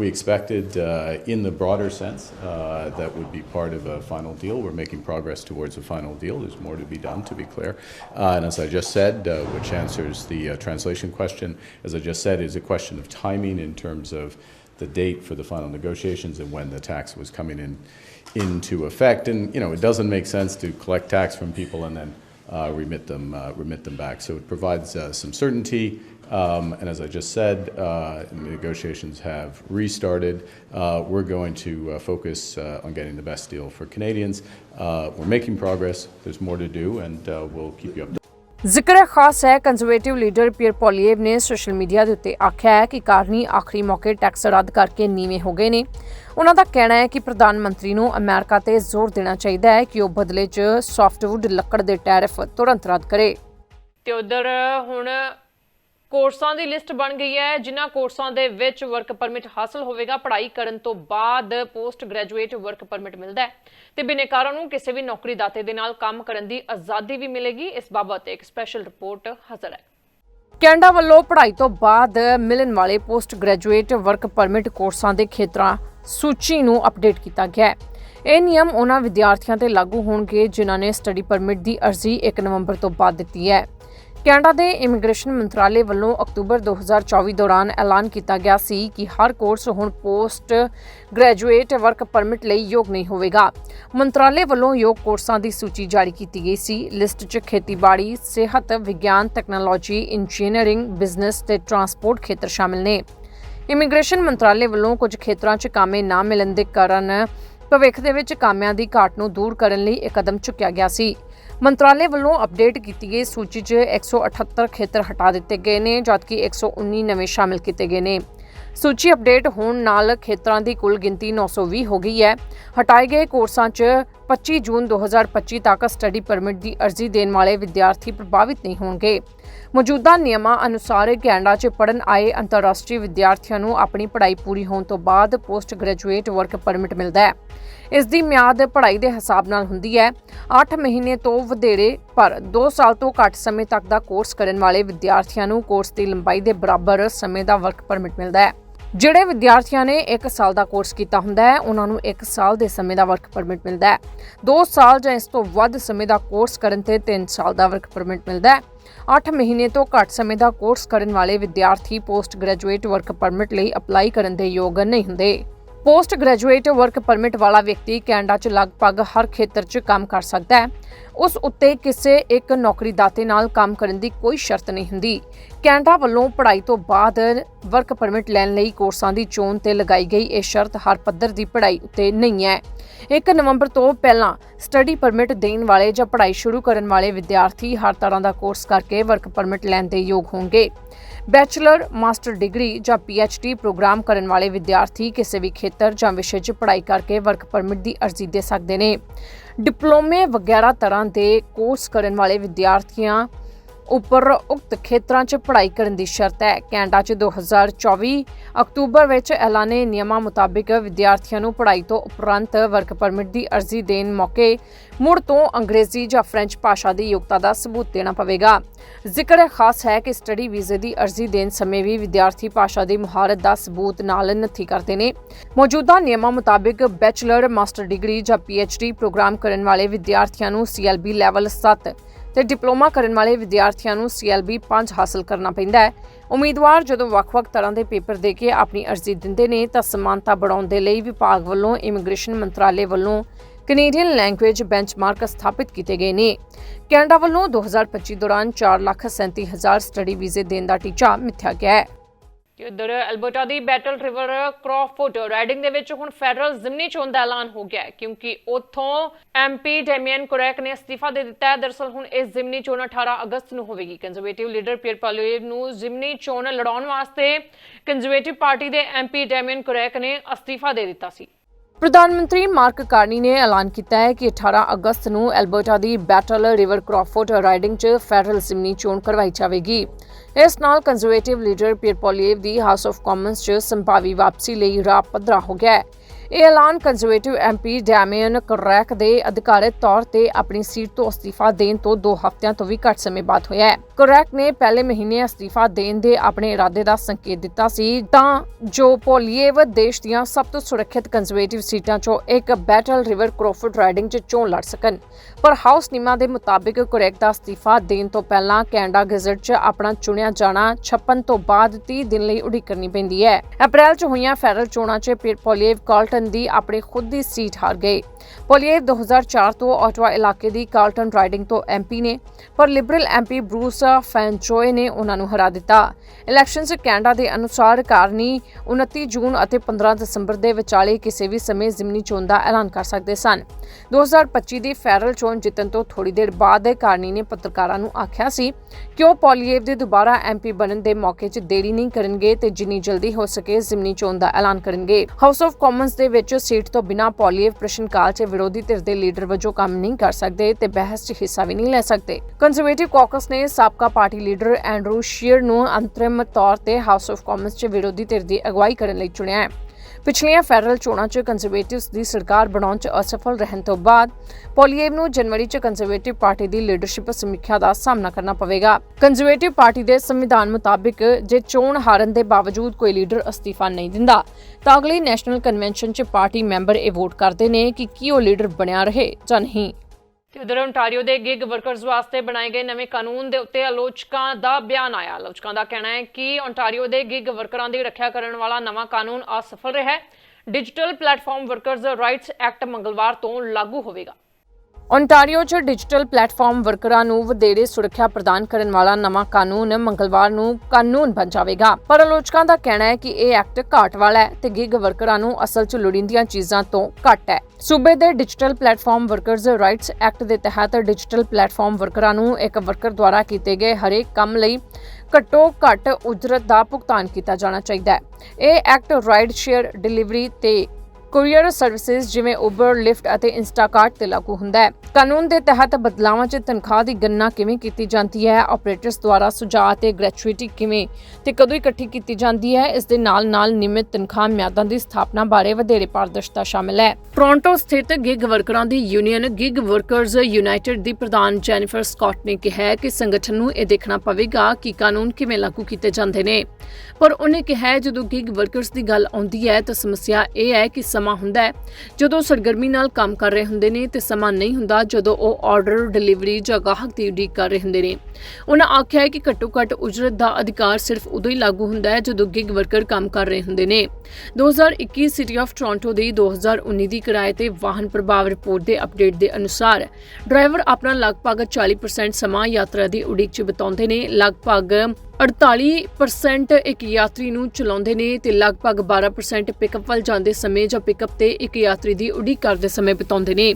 we expected uh, in the broader sense uh, that would be part of a final deal. We're making progress towards a final deal. There's more to be done, to be clear. Uh, and as I just said, uh, which answers the uh, translation question, as I just said, is a question of timing in terms of the date for the final negotiations and when the tax was coming in into effect. And you know, it doesn't make sense to collect tax from people and then uh, remit them uh, remit them back. So it provides uh, some certainty. Um, and as I just said, uh, negotiations have restarted. Uh, we're going to uh, focus uh, on getting the best deal for Canadians. Uh, we're making progress. There's more to do, and uh, we'll keep you updated. ਜ਼ਿਕਰ ਖਾਸ ਹੈ conservative leader Pierre ਪੋਲੀਏਵ ਨੇ social media ਦੇ ਉੱਤੇ ਆਖਿਆ ਹੈ ਕਿ Carney ਆਖਰੀ ਮੌਕੇ ਟੈਕਸ ਰੱਦ ਕਰਕੇ ਨੀਵੇਂ ਹੋ ਗਏ ਨੇ ਉਹਨਾਂ ਦਾ ਕਹਿਣਾ ਹੈ ਕਿ ਪ੍ਰਧਾਨ ਮੰਤਰੀ ਨੂੰ ਅਮਰੀਕਾ ਤੇ ਜ਼ੋਰ ਦੇਣਾ ਚਾਹੀਦਾ ਹੈ ਕਿ ਉਹ ਬਦਲੇ 'ਚ ਸੌਫਟਵੁੱਡ ਲੱਕੜ ਦੇ ਟੈਰਿਫ ਤੁਰੰਤ ਰੱਦ ਕਰੇ ਤੇ ਉਧਰ ਹੁਣ ਕੋਰਸਾਂ ਦੀ ਲਿਸਟ ਬਣ ਗਈ ਹੈ, ਜਿਨ੍ਹਾਂ ਕੋਰਸਾਂ ਦੇ ਵਿੱਚ ਵਰਕ ਪਰਮਿਟ ਹਾਸਲ ਹੋਵੇਗਾ। ਪੜ੍ਹਾਈ ਕਰਨ ਤੋਂ ਬਾਅਦ ਪੋਸਟ ਗ੍ਰੈਜੂਏਟ ਵਰਕ ਪਰਮਿਟ ਮਿਲਦਾ ਹੈ। ਤੇ ਬਿਨੇਕਾਰਾਂ ਨੂੰ ਕਿਸੇ ਵੀ ਨੌਕਰੀ ਦਾਤੇ ਦੇ ਨਾਲ ਕੰਮ ਕਰਨ ਦੀ ਆਜ਼ਾਦੀ ਵੀ ਮਿਲੇਗੀ। ਇਸ ਬਾਬਤ ਇੱਕ ਸਪੈਸ਼ਲ ਰਿਪੋਰਟ ਹਾਜ਼ਰ ਹੈ। ਕੈਨੇਡਾ ਵੱਲੋਂ ਪੜ੍ਹਾਈ ਤੋਂ ਬਾਅਦ ਮਿਲਣ ਵਾਲੇ ਪੋਸਟ ਗ੍ਰੈਜੂਏਟ ਵਰਕ ਪਰਮਿਟ ਕੋਰਸਾਂ ਦੇ ਖੇਤਰਾਂ ਸੂਚੀ ਨੂੰ ਅਪਡੇਟ ਕੀਤਾ ਗਿਆ ਹੈ। ਇਹ ਨਿਯਮ ਉਹਨਾਂ ਵਿਦਿਆਰਥੀਆਂ ਤੇ ਲਾਗੂ ਹੋਣਗੇ, ਜਿਨ੍ਹਾਂ ਨੇ ਸਟੱਡੀ ਪਰਮਿਟ ਦੀ ਅਰਜ਼ੀ 1 ਨਵੰਬਰ ਤੋਂ ਬਾਅਦ ਦਿੱਤੀ ਹੈ। ਕੈਨੇਡਾ ਦੇ ਇਮੀਗ੍ਰੇਸ਼ਨ ਮੰਤਰਾਲੇ ਵੱਲੋਂ ਅਕਤੂਬਰ 2024 ਦੌਰਾਨ ਐਲਾਨ ਕੀਤਾ ਗਿਆ ਸੀ ਕਿ ਹਰ ਕੋਰਸ ਹੁਣ ਪੋਸਟ ਗ੍ਰੈਜੂਏਟ ਵਰਕ ਪਰਮਿਟ ਲਈ ਯੋਗ ਨਹੀਂ ਹੋਵੇਗਾ। ਮੰਤਰਾਲੇ ਵੱਲੋਂ ਯੋਗ ਕੋਰਸਾਂ ਦੀ ਸੂਚੀ ਜਾਰੀ ਕੀਤੀ ਗਈ ਸੀ। ਲਿਸਟ 'ਚ ਖੇਤੀਬਾੜੀ, ਸਿਹਤ ਵਿਗਿਆਨ, ਟੈਕਨੋਲੋਜੀ, ਇੰਜੀਨੀਅਰਿੰਗ, ਬਿਜ਼ਨਸ ਤੇ ਟਰਾਂਸਪੋਰਟ ਖੇਤਰ ਸ਼ਾਮਿਲ ਨੇ। ਇਮੀਗ੍ਰੇਸ਼ਨ ਮੰਤਰਾਲੇ ਵੱਲੋਂ ਕੁਝ ਖੇਤਰਾਂ 'ਚ ਕਾਮੇ ਨਾ ਮਿਲਣ ਦੇ ਕਾਰਨ ਭਵਿੱਖ ਦੇ ਵਿੱਚ ਕਾਮਿਆਂ ਦੀ ਘਾਟ ਨੂੰ ਦੂਰ ਕਰਨ ਲਈ ਇਹ ਕਦਮ ਚੁੱਕਿਆ ਗਿਆ ਸੀ। ਮੰਤਰਾਲੇ ਵੱਲੋਂ ਅਪਡੇਟ ਕੀਤੀ ਗਈ ਸੂਚੀ 'ਚ 178 ਖੇਤਰ ਹਟਾ ਦਿੱਤੇ ਗਏ ਨੇ, ਜਦਕਿ 119 ਨਵੇਂ ਸ਼ਾਮਿਲ ਕੀਤੇ ਗਏ ਨੇ। ਸੂਚੀ ਅਪਡੇਟ ਹੋਣ ਨਾਲ ਖੇਤਰਾਂ ਦੀ ਕੁੱਲ ਗਿਣਤੀ 920 ਹੋ ਗਈ ਹੈ। ਹਟਾਏ ਗਏ ਕੋਰਸਾਂ 'ਚ 25 ਜੂਨ 2025 ਤੱਕ ਸਟੱਡੀ ਪਰਮਿਟ ਦੀ ਅਰਜ਼ੀ ਦੇਣ ਵਾਲੇ ਵਿਦਿਆਰਥੀ ਪ੍ਰਭਾਵਿਤ ਨਹੀਂ ਹੋਣਗੇ। ਮੌਜੂਦਾ ਨਿਯਮਾਂ ਅਨੁਸਾਰ ਕੈਨੇਡਾ 'ਚ ਪੜਨ ਆਏ ਅੰਤਰਰਾਸ਼ਟਰੀ ਵਿਦਿਆਰਥੀਆਂ ਨੂੰ ਆਪਣੀ ਪੜ੍ਹਾਈ ਪੂਰੀ ਹੋਣ ਤੋਂ ਬਾਅਦ ਪੋਸਟ ਗ੍ਰੈਜੂਏਟ ਵਰਕ ਪਰਮਿਟ ਮਿਲਦਾ ਹੈ। ਇਸ ਦੀ ਮਿਆਦ ਪੜ੍ਹਾਈ ਦੇ ਹਿਸਾਬ ਨਾਲ ਹੁੰਦੀ ਹੈ। 8 ਮਹੀਨੇ ਤੋਂ ਵਧੇਰੇ ਪਰ 2 ਸਾਲ ਤੋਂ ਘੱਟ ਸਮੇਂ ਤੱਕ ਦਾ ਕੋਰਸ ਕਰਨ ਵਾਲੇ ਵਿਦਿਆਰਥੀਆਂ ਨੂੰ ਕੋਰਸ ਦੀ ਲੰਬਾਈ ਦੇ ਬਰਾਬਰ ਸਮੇਂ ਦਾ ਵਰਕ ਪਰਮਿਟ ਮਿਲਦਾ ਹੈ। ਜਿਹੜੇ ਵਿਦਿਆਰਥੀਆਂ ਨੇ 1 ਸਾਲ ਦਾ ਕੋਰਸ ਕੀਤਾ ਹੁੰਦਾ ਹੈ, ਉਹਨਾਂ ਨੂੰ 1 ਸਾਲ ਦੇ ਸਮੇਂ ਦਾ ਵਰਕ ਪਰਮਿਟ ਮਿਲਦਾ ਹੈ। 2 ਸਾਲ ਜਾਂ ਇਸ ਤੋਂ ਵੱਧ ਸਮੇਂ ਦਾ ਕੋਰਸ ਕਰਨ ਤੇ 3 ਸਾਲ ਦਾ ਵਰਕ ਪਰਮਿਟ ਮਿਲਦਾ ਹੈ। 8 ਮਹੀਨੇ ਤੋਂ ਘੱਟ ਸਮੇਂ ਦਾ ਕੋਰਸ ਕਰਨ ਵਾਲੇ ਵਿਦਿਆਰਥੀ ਪੋਸਟ ਗ੍ਰੈਜੂਏਟ ਵਰਕ ਪਰਮਿਟ ਲਈ ਅਪਲਾਈ ਕਰਨ ਦੇ ਯੋਗ ਨਹੀਂ ਹੁੰਦੇ। ਪੋਸਟ ਗ੍ਰੈਜੂਏਟ ਵਰਕ ਪਰਮਿਟ ਵਾਲਾ ਵਿਅਕਤੀ ਕੈਨੇਡਾ 'ਚ ਲਗਭਗ ਹਰ ਖੇਤਰ 'ਚ ਕੰਮ ਕਰ ਸਕਦਾ ਹੈ। ਉਸ ਉੱਤੇ ਕਿਸੇ ਇੱਕ ਨੌਕਰੀਦਾਤੇ ਨਾਲ ਕੰਮ ਕਰਨ ਦੀ ਕੋਈ ਸ਼ਰਤ ਨਹੀਂ ਹੁੰਦੀ। ਕੈਨੇਡਾ ਵੱਲੋਂ ਪੜ੍ਹਾਈ ਤੋਂ ਬਾਅਦ ਵਰਕ ਪਰਮਿਟ ਲੈਣ ਲਈ ਕੋਰਸਾਂ ਦੀ ਚੋਣ ਤੇ ਲਗਾਈ ਗਈ ਇਹ ਸ਼ਰਤ ਹਰ ਪੱਧਰ ਦੀ ਪੜ੍ਹਾਈ ਉੱਤੇ ਨਹੀਂ ਹੈ। 1 ਨਵੰਬਰ ਤੋਂ ਪਹਿਲਾਂ ਸਟੱਡੀ ਪਰਮਿਟ ਦੇਣ ਵਾਲੇ ਜਾਂ ਪੜ੍ਹਾਈ ਸ਼ੁਰੂ ਕਰਨ ਵਾਲੇ ਵਿਦਿਆਰਥੀ ਹਰ ਤਰ੍ਹਾਂ ਦਾ ਕੋਰਸ ਕਰਕੇ ਵਰਕ ਪਰਮਿਟ ਲੈਣ ਦੇ ਯੋਗ ਹੋਣਗੇ। ਬੈਚਲਰ, ਮਾਸਟਰ ਡਿਗਰੀ ਜਾਂ ਡੀ ਪ੍ਰੋਗਰਾਮ ਕਰਨ ਵਾਲੇ ਵਿਦਿਆਰਥੀ ਕਿਸੇ ਵੀ ਖੇਤਰ ਜਾਂ ਵਿਸ਼ੇ 'ਚ ਪੜ੍ਹਾਈ ਕਰਕੇ ਵਰਕ ਪਰਮਿਟ ਦੀ ਅਰਜ਼ੀ ਦੇ ਸਕਦੇ ਨੇ। ਡਿਪਲੋਮੇ ਵਗੈਰਾ ਤਰ੍ਹਾਂ ਦੇ ਕੋਰਸ ਕਰਨ ਵਾਲੇ ਵਿਦਿਆਰਥੀਆਂ ਉੱਪਰ ਉਕਤ ਖੇਤਰਾਂ 'ਚ ਪੜ੍ਹਾਈ ਕਰਨ ਦੀ ਸ਼ਰਤ ਹੈ। ਕੈਨੇਡਾ 'ਚ 2024 ਅਕਤੂਬਰ ਵਿੱਚ ਐਲਾਨੇ ਨਿਯਮਾਂ ਮੁਤਾਬਿਕ ਵਿਦਿਆਰਥੀਆਂ ਨੂੰ ਪੜ੍ਹਾਈ ਤੋਂ ਉਪਰੰਤ ਵਰਕ ਪਰਮਿਟ ਦੀ ਅਰਜ਼ੀ ਦੇਣ ਮੌਕੇ ਮੁੜ ਤੋਂ ਅੰਗਰੇਜ਼ੀ ਜਾਂ ਫ੍ਰੈਂਚ ਭਾਸ਼ਾ ਦੀ ਯੋਗਤਾ ਦਾ ਸਬੂਤ ਦੇਣਾ ਪਵੇਗਾ। ਜ਼ਿਕਰ ਖਾਸ ਹੈ ਕਿ ਸਟੱਡੀ ਵੀਜ਼ੇ ਦੀ ਅਰਜ਼ੀ ਦੇਣ ਸਮੇਂ ਵੀ ਵਿਦਿਆਰਥੀ ਭਾਸ਼ਾ ਦੀ ਮੁਹਾਰਤ ਦਾ ਸਬੂਤ ਨਾਲ ਨੱਥੀ ਕਰਦੇ ਨੇ। ਮੌਜੂਦਾ ਨਿਯਮਾਂ ਮੁਤਾਬਿਕ ਬੈਚਲਰ, ਮਾਸਟਰ ਡਿਗਰੀ ਜਾਂ ਡੀ ਪ੍ਰੋਗਰਾਮ ਕਰਨ ਵਾਲੇ ਵਿਦਿਆਰਥੀਆਂ ਨੂੰ CLB ਲੈਵਲ 7 ਤੇ ਡਿਪਲੋਮਾ ਕਰਨ ਵਾਲੇ ਵਿਦਿਆਰਥੀਆਂ ਨੂੰ CLB 5 ਹਾਸਲ ਕਰਨਾ ਪੈਂਦਾ ਹੈ। ਉਮੀਦਵਾਰ ਜਦੋਂ ਵੱਖ-ਵੱਖ ਤਰ੍ਹਾਂ ਦੇ ਪੇਪਰ ਦੇ ਕੇ ਆਪਣੀ ਅਰਜ਼ੀ ਦਿੰਦੇ ਨੇ ਤਾਂ ਸਮਾਨਤਾ ਬਣਾਉਣ ਦੇ ਲਈ ਵਿਭਾਗ ਵੱਲੋਂ ਇਮੀਗ੍ਰੇਸ਼ਨ ਮੰਤਰਾਲੇ ਵੱਲੋਂ ਕੈਨੇਡੀਅਨ ਲੈਂਗੁਏਜ ਬੈਂਚਮਾਰਕ ਸਥਾਪਿਤ ਕੀਤੇ ਗਏ ਨੇ। ਕੈਨੇਡਾ ਵੱਲੋਂ 2025 ਦੌਰਾਨ 4,37,000 ਸਟੱਡੀ ਵੀਜ਼ੇ ਦੇਣ ਦਾ ਟੀਚਾ ਮਿੱਥਿਆ ਗਿਆ ਹੈ। ਤੇ ਉਧਰ ਅਲਬਰਟਾ ਦੀ ਬੈਟਲ ਰਿਵਰ ਕ੍ਰੌਫੋਰਡ ਰਾਈਡਿੰਗ ਦੇ ਵਿੱਚ ਹੁਣ ਫੈਡਰਲ ਜ਼ਿਮਨੀ ਚੋਣ ਦਾ ਐਲਾਨ ਹੋ ਗਿਆ ਕਿਉਂਕਿ ਉੱਥੋਂ ਐਮਪੀ ਡੈਮੀਅਨ ਕੁਰੈਕ ਨੇ ਅਸਤੀਫਾ ਦੇ ਦਿੱਤਾ ਹੈ। ਦਰਸਲ ਹੁਣ ਇਸ ਜ਼ਿਮਨੀ ਚੋਣ 18 ਅਗਸਤ ਨੂੰ ਹੋਵੇਗੀ। ਕੰਜ਼ਰਵੇਟਿਵ ਲੀਡਰ ਪੀਅਰ ਪਾਲੀਏਵ ਨੂੰ ਜ਼ਿਮਨੀ ਚੋਣ ਲੜਾਉਣ ਵਾਸਤੇ ਕੰਜ਼ਰਵੇਟਿਵ ਪਾਰਟੀ ਦੇ ਐਮਪੀ ਡੈਮੀਅਨ ਕੁਰੈਕ ਨੇ ਅਸਤੀਫਾ ਦੇ ਦਿੱਤਾ ਸੀ। ਪ੍ਰਧਾਨ ਮੰਤਰੀ ਮਾਰਕ ਕਾਰਨੀ ਨੇ ਐਲਾਨ ਕੀਤਾ ਹੈ ਕਿ 18 ਅਗਸਤ ਨੂੰ ਐਲਬਰਟਾ ਦੀ ਬੈਟਲ ਰਿਵਰ ਕ੍ਰੌਫੋਰਡ ਰਾਈਡਿੰਗ 'ਚ ਫੈਡਰਲ ਜ਼ਿਮਨੀ ਚੋਣ ਕਰਵਾਈ ਜਾਵੇਗੀ। ਇਸ ਨਾਲ ਕੰਜ਼ਰਵੇਟਿਵ ਲੀਡਰ ਪੀਅਰ ਪੋਲੀਏਵ ਦੀ ਹਾਊਸ ਆਫ ਕਾਮਨਸ 'ਚ ਸੰਭਾਵੀ ਵਾਪਸੀ ਲਈ ਰਾਹ ਪੱਧਰਾ ਹੋ ਗਿਆ ਹੈ। ਇਹ ਐਲਾਨ ਕੰਜ਼ਰਵੇਟਿਵ ਐਮਪੀ ਡੈਮੀਅਨ ਕਰੈਕ ਦੇ ਅਧਿਕਾਰਤ ਤੌਰ ਤੇ ਆਪਣੀ ਸੀਟ ਤੋਂ ਅਸਤੀਫਾ ਦੇਣ ਤੋਂ 2 ਹਫ਼ਤਿਆਂ ਤੋਂ ਵੀ ਘੱਟ ਸਮੇਂ ਬਾਅਦ ਹੋਇਆ ਹੈ। ਕਰੈਕ ਨੇ ਪਹਿਲੇ ਮਹੀਨੇ ਅਸਤੀਫਾ ਦੇਣ ਦੇ ਆਪਣੇ ਇਰਾਦੇ ਦਾ ਸੰਕੇਤ ਦਿੱਤਾ ਸੀ। ਤਾਂ ਜੋ ਪੋਲੀਏਵ ਦੇਸ਼ ਦੀਆਂ ਸਭ ਤੋਂ ਸੁਰੱਖਿਅਤ ਕੰਜ਼ਰਵੇਟਿਵ ਸੀਟਾਂ 'ਚੋਂ ਇੱਕ ਬੈਟਲ ਰਿਵਰ ਕ੍ਰੋਫੋਰਡ ਰਾਈਡਿੰਗ 'ਚ ਚੋਣ ਲੜ ਸਕਣ। ਪਰ ਹਾਊਸ ਨਿਯਮਾਂ ਦੇ ਮੁਤਾਬਿਕ ਕਰੈਕ ਦਾ ਅਸਤੀਫਾ ਦੇਣ ਤੋਂ ਪਹਿਲਾਂ ਕੈਨੇਡਾ ਗੈਜ਼ਟ 'ਚ ਆਪਣਾ ਚੁਣਿਆ ਜਾਣਾ ਛਪਨ ਤੋਂ ਬਾਅਦ 30 ਦਿਨ ਲਈ ਉਡੀਕ ਕਰਨੀ ਪੈਂਦੀ ਹੈ। ਅਪ੍ਰੈਲ 'ਚ ਹੋਈਆਂ ਫੈਡਰਲ ਚੋਣਾਂ 'ਚ ਪੋਲੀਏਵ ਕਾਲਟ ਦੀ ਆਪਣੀ ਖੁਦ ਦੀ ਸੀਟ ਹਾਰ ਗਏ। ਪੋਲੀਏਵ 2004 ਤੋਂ ਆਟਵਾ ਇਲਾਕੇ ਦੀ ਕਾਲਟਨ ਰਾਈਡਿੰਗ ਤੋਂ ਐਮਪੀ ਨੇ, ਪਰ ਲਿਬਰਲ ਐਮਪੀ ਬਰੂਸ ਫੈਂਚੋਏ ਨੇ ਉਹਨਾਂ ਨੂੰ ਹਰਾ ਦਿੱਤਾ। ਇਲੈਕਸ਼ਨਸ ਕੈਨੇਡਾ ਦੇ ਅਨੁਸਾਰ ਕਾਰਨੀ 29 ਜੂਨ ਅਤੇ 15 ਦਸੰਬਰ ਦੇ ਵਿਚਾਲੇ ਕਿਸੇ ਵੀ ਸਮੇਂ ਜ਼ਿਮਨੀ ਚੋਣ ਦਾ ਐਲਾਨ ਕਰ ਸਕਦੇ ਸਨ। 2025 ਦੀ ਫੈਡਰਲ ਚੋਣ ਜਿੱਤਣ ਤੋਂ ਥੋੜੀ ਦੇਰ ਬਾਅਦ ਕਾਰਨੀ ਨੇ ਪੱਤਰਕਾਰਾਂ ਨੂੰ ਆਖਿਆ ਸੀ ਕਿ ਉਹ ਪੋਲੀਏਵ ਦੇ ਦੁਬਾਰਾ ਐਮਪੀ ਬਣਨ ਦੇ ਮੌਕੇ 'ਚ ਦੇਰੀ ਨਹੀਂ ਕਰਨਗੇ ਤੇ ਜਿੰਨੀ ਜਲਦੀ ਹੋ ਸਕੇ ਜ਼ਿਮਨੀ ਚੋਣ ਦਾ ਐਲਾਨ ਕਰਨਗੇ। ਹਾਊਸ ਆਫ ਕਾਮਨਸ ਦੇ ਵਿੱਚ ਸੀਟ ਤੋਂ ਬਿਨਾਂ ਪੋਲੀਵ ਪ੍ਰਸ਼ਨ ਕਾਲ 'ਚ ਵਿਰੋਧੀ ਧਿਰ ਦੇ ਲੀਡਰ ਵਜੋਂ ਕੰਮ ਨਹੀਂ ਕਰ ਸਕਦੇ ਤੇ ਬਹਿਸ 'ਚ ਹਿੱਸਾ ਵੀ ਨਹੀਂ ਲੈ ਸਕਦੇ। ਕੰਜ਼ਰਵੇਟਿਵ ਕਾਕਸ ਨੇ ਸਾਬਕਾ ਪਾਰਟੀ ਲੀਡਰ ਐਂਡਰੂ ਸ਼ੀਅਰ ਨੂੰ ਅੰਤਰਿਮ ਤੌਰ ਤੇ ਹਾਊਸ ਆਫ ਕਾਮਨਸ 'ਚ ਵਿਰੋਧੀ ਧਿਰ ਦੀ ਅਗਵਾਈ ਕਰਨ ਲਈ ਚੁਣਿਆ ਹੈ। ਪਿਛਲੀਆਂ ਫੈਡਰਲ ਚੋਣਾਂ 'ਚ ਕੰਜ਼ਰਵੇਟਿਵਸ ਦੀ ਸਰਕਾਰ ਬਣਾਉਣ 'ਚ ਅਸਫਲ ਰਹਿਣ ਤੋਂ ਬਾਅਦ ਪੋਲੀਏਵ ਨੂੰ ਜਨਵਰੀ 'ਚ ਕੰਜ਼ਰਵੇਟਿਵ ਪਾਰਟੀ ਦੀ ਲੀਡਰਸ਼ਿਪ ਸਮੀਖਿਆ ਦਾ ਸਾਹਮਣਾ ਕਰਨਾ ਪਵੇਗਾ। ਕੰਜ਼ਰਵੇਟਿਵ ਪਾਰਟੀ ਦੇ ਸੰਵਿਧਾਨ ਮੁਤਾਬਿਕ, ਜੇ ਚੋਣ ਹਾਰਨ ਦੇ ਬਾਵਜੂਦ ਕੋਈ ਲੀਡਰ ਅਸਤੀਫਾ ਨਹੀਂ ਦਿੰਦਾ, ਤਾਂ ਅਗਲੀ ਨੈਸ਼ਨਲ ਕਨਵੈਨਸ਼ਨ 'ਚ ਪਾਰਟੀ ਮੈਂਬਰ ਇਹ ਵੋਟ ਕਰਦੇ ਨੇ ਕਿ ਕੀ ਉਹ ਲੀਡਰ ਬਣਿਆ ਰਹੇ ਜਾਂ ਨਹੀਂ। ਤੇ ਉਧਰ ontario ਦੇ ਗਿਗ ਵਰਕਰਸ ਵਾਸਤੇ ਬਣਾਏ ਗਏ ਨਵੇਂ ਕਾਨੂੰਨ ਦੇ ਉੱਤੇ ਆਲੋਚਕਾਂ ਦਾ ਬਿਆਨ ਆਇਆ। ਆਲੋਚਕਾਂ ਦਾ ਕਹਿਣਾ ਹੈ ਕਿ ontario ਦੇ ਗਿਗ ਵਰਕਰਾਂ ਦੀ ਰੱਖਿਆ ਕਰਨ ਵਾਲਾ ਨਵਾਂ ਕਾਨੂੰਨ ਅਸਫਲ ਰਿਹਾ ਹੈ। Digital platform workers rights act ਮੰਗਲਵਾਰ ਤੋਂ ਲਾਗੂ ਹੋਵੇਗਾ। ਓਨਟਾਰੀਓ 'ਚ ਡਿਜੀਟਲ ਪਲੇਟਫਾਰਮ ਵਰਕਰਾਂ ਨੂੰ ਵਧੇਰੇ ਸੁਰੱਖਿਆ ਪ੍ਰਦਾਨ ਕਰਨ ਵਾਲਾ ਨਵਾਂ ਕਾਨੂੰਨ ਮੰਗਲਵਾਰ ਨੂੰ ਕਾਨੂੰਨ ਬਣ ਜਾਵੇਗਾ। ਪਰ ਆਲੋਚਕਾਂ ਦਾ ਕਹਿਣਾ ਹੈ ਕਿ ਇਹ ਐਕਟ ਘਾਟ ਵਾਲਾ ਹੈ ਤੇ ਗਿਗ ਵਰਕਰਾਂ ਨੂੰ ਅਸਲ 'ਚ ਲੋੜੀਂਦੀਆਂ ਚੀਜ਼ਾਂ ਤੋਂ ਘੱਟ ਹੈ। ਸੂਬੇ ਦੇ digital platform workers rights act ਦੇ ਤਹਿਤ ਡਿਜੀਟਲ ਪਲੇਟਫਾਰਮ ਵਰਕਰਾਂ ਨੂੰ ਇੱਕ ਵਰਕਰ ਦੁਆਰਾ ਕੀਤੇ ਗਏ ਹਰੇਕ ਕੰਮ ਲਈ ਘੱਟੋ ਘੱਟ ਉਜਰਤ ਦਾ ਭੁਗਤਾਨ ਕੀਤਾ ਜਾਣਾ ਚਾਹੀਦਾ ਹੈ। ਇਹ ਐਕਟ ਰਾਈਡ ਸ਼ੇਅਰ ਡਿਲੀਵਰੀ ਤੇ ਕੁਰੀਅਰ ਸਰਵਿਸਿਜ਼ ਜਿਵੇਂ ਉਬਰ ਲਿਫਟ ਅਤੇ ਇੰਸਟਾਕਾਰਟ ਤੇ ਲਾਗੂ ਹੁੰਦਾ ਹੈ। ਕਾਨੂੰਨ ਦੇ ਤਹਿਤ ਬਦਲਾਵਾਂ 'ਚ ਤਨਖਾਹ ਦੀ ਗਣਨਾ ਕਿਵੇਂ ਕੀਤੀ ਜਾਂਦੀ ਹੈ ਆਪਰੇਟਰਸ ਦੁਆਰਾ ਸੁਝਾਅ ਤੇ ਗ੍ਰੈਚੁਇਟੀ ਕਿਵੇਂ ਤੇ ਕਦੋਂ ਇਕੱਠੀ ਕੀਤੀ ਜਾਂਦੀ ਹੈ, ਇਸ ਦੇ ਨਾਲ-ਨਾਲ ਨਿਯਮਿਤ ਤਨਖਾਹ ਮਿਆਦਾਂ ਦੀ ਸਥਾਪਨਾ ਬਾਰੇ ਵਧੇਰੇ ਪਾਰਦਰਸ਼ਤਾ ਸ਼ਾਮਲ ਹੈ। ਟੋਰਾਂਟੋ ਸਥਿਤ ਗਿਗ ਵਰਕਰਾਂ ਦੀ ਯੂਨੀਅਨ ਗਿਗ ਵਰਕਰਜ਼ ਯੂਨਾਈਟਿਡ ਦੀ ਪ੍ਰਧਾਨ ਜੈਨੀਫਰ ਸਕਾਟ ਨੇ ਕਿਹਾ ਕਿ ਸੰਗਠਨ ਨੂੰ ਇਹ ਦੇਖਣਾ ਪਵੇਗਾ ਕਿ ਕਾਨੂੰਨ ਕਿਵੇਂ ਲਾਗੂ ਕੀਤੇ ਜਾਂਦੇ ਨੇ। ਪਰ ਉਹਨੇ ਕਿਹਾ ਹੈ ਜਦੋਂ ਗਿਗ ਵਰਕਰਸ ਦੀ ਗੱਲ ਆਉਂਦੀ ਹੈ ਤਾਂ ਸਮੱਸਿਆ ਇਹ ਹੈ ਕਿ ਸਮਾਂ ਹੁੰਦਾ ਹੈ। ਜਦੋਂ ਸਰਗਰਮੀ ਨਾਲ ਕੰਮ ਕਰ ਰਹੇ ਹੁੰਦੇ ਨੇ ਤੇ ਸਮਾਂ ਨਹੀਂ ਹੁੰਦਾ, ਜਦੋਂ ਉਹ ਆਰਡਰ ਡਿਲੀਵਰੀ ਜਾਂ ਗਾਹਕ ਦੀ ਉਡੀਕ ਕਰ ਰਹੇ ਹੁੰਦੇ ਨੇ। ਉਹਨਾਂ ਆਖਿਆ ਹੈ ਕਿ ਘੱਟੋ ਘੱਟ ਉਜਰਤ ਦਾ ਅਧਿਕਾਰ ਸਿਰਫ ਉਦੋਂ ਹੀ ਲਾਗੂ ਹੁੰਦਾ ਹੈ ਜਦੋਂ ਗਿਗ ਵਰਕਰ ਕੰਮ ਕਰ ਰਹੇ ਹੁੰਦੇ ਨੇ। 2021 ਸਿਟੀ ਆਫ ਟੋਰਾਂਟੋ ਦੀ 2019 ਦੀ ਕਿਰਾਏ ਤੇ ਵਾਹਨ ਪ੍ਰਭਾਵ ਰਿਪੋਰਟ ਦੇ ਅਪਡੇਟ ਦੇ ਅਨੁਸਾਰ ਡਰਾਈਵਰ ਆਪਣਾ ਲਗਭਗ 40% ਸਮਾਂ ਯਾਤਰਾ ਦੀ ਉਡੀਕ 'ਚ ਬਿਤਾਉਂਦੇ ਨੇ। ਲਗਭਗ 48% ਇੱਕ ਯਾਤਰੀ ਨੂੰ ਚਲਾਉਂਦੇ ਨੇ ਤੇ ਲਗਭਗ 12% ਪਿਕਅਪ ਵੱਲ ਜਾਂਦੇ ਸਮੇਂ ਜਾਂ ਪਿਕਅਪ ਤੇ ਇੱਕ ਯਾਤਰੀ ਦੀ ਉਡੀਕ ਕਰਦੇ ਸਮੇਂ ਬਿਤਾਉਂਦੇ ਨੇ।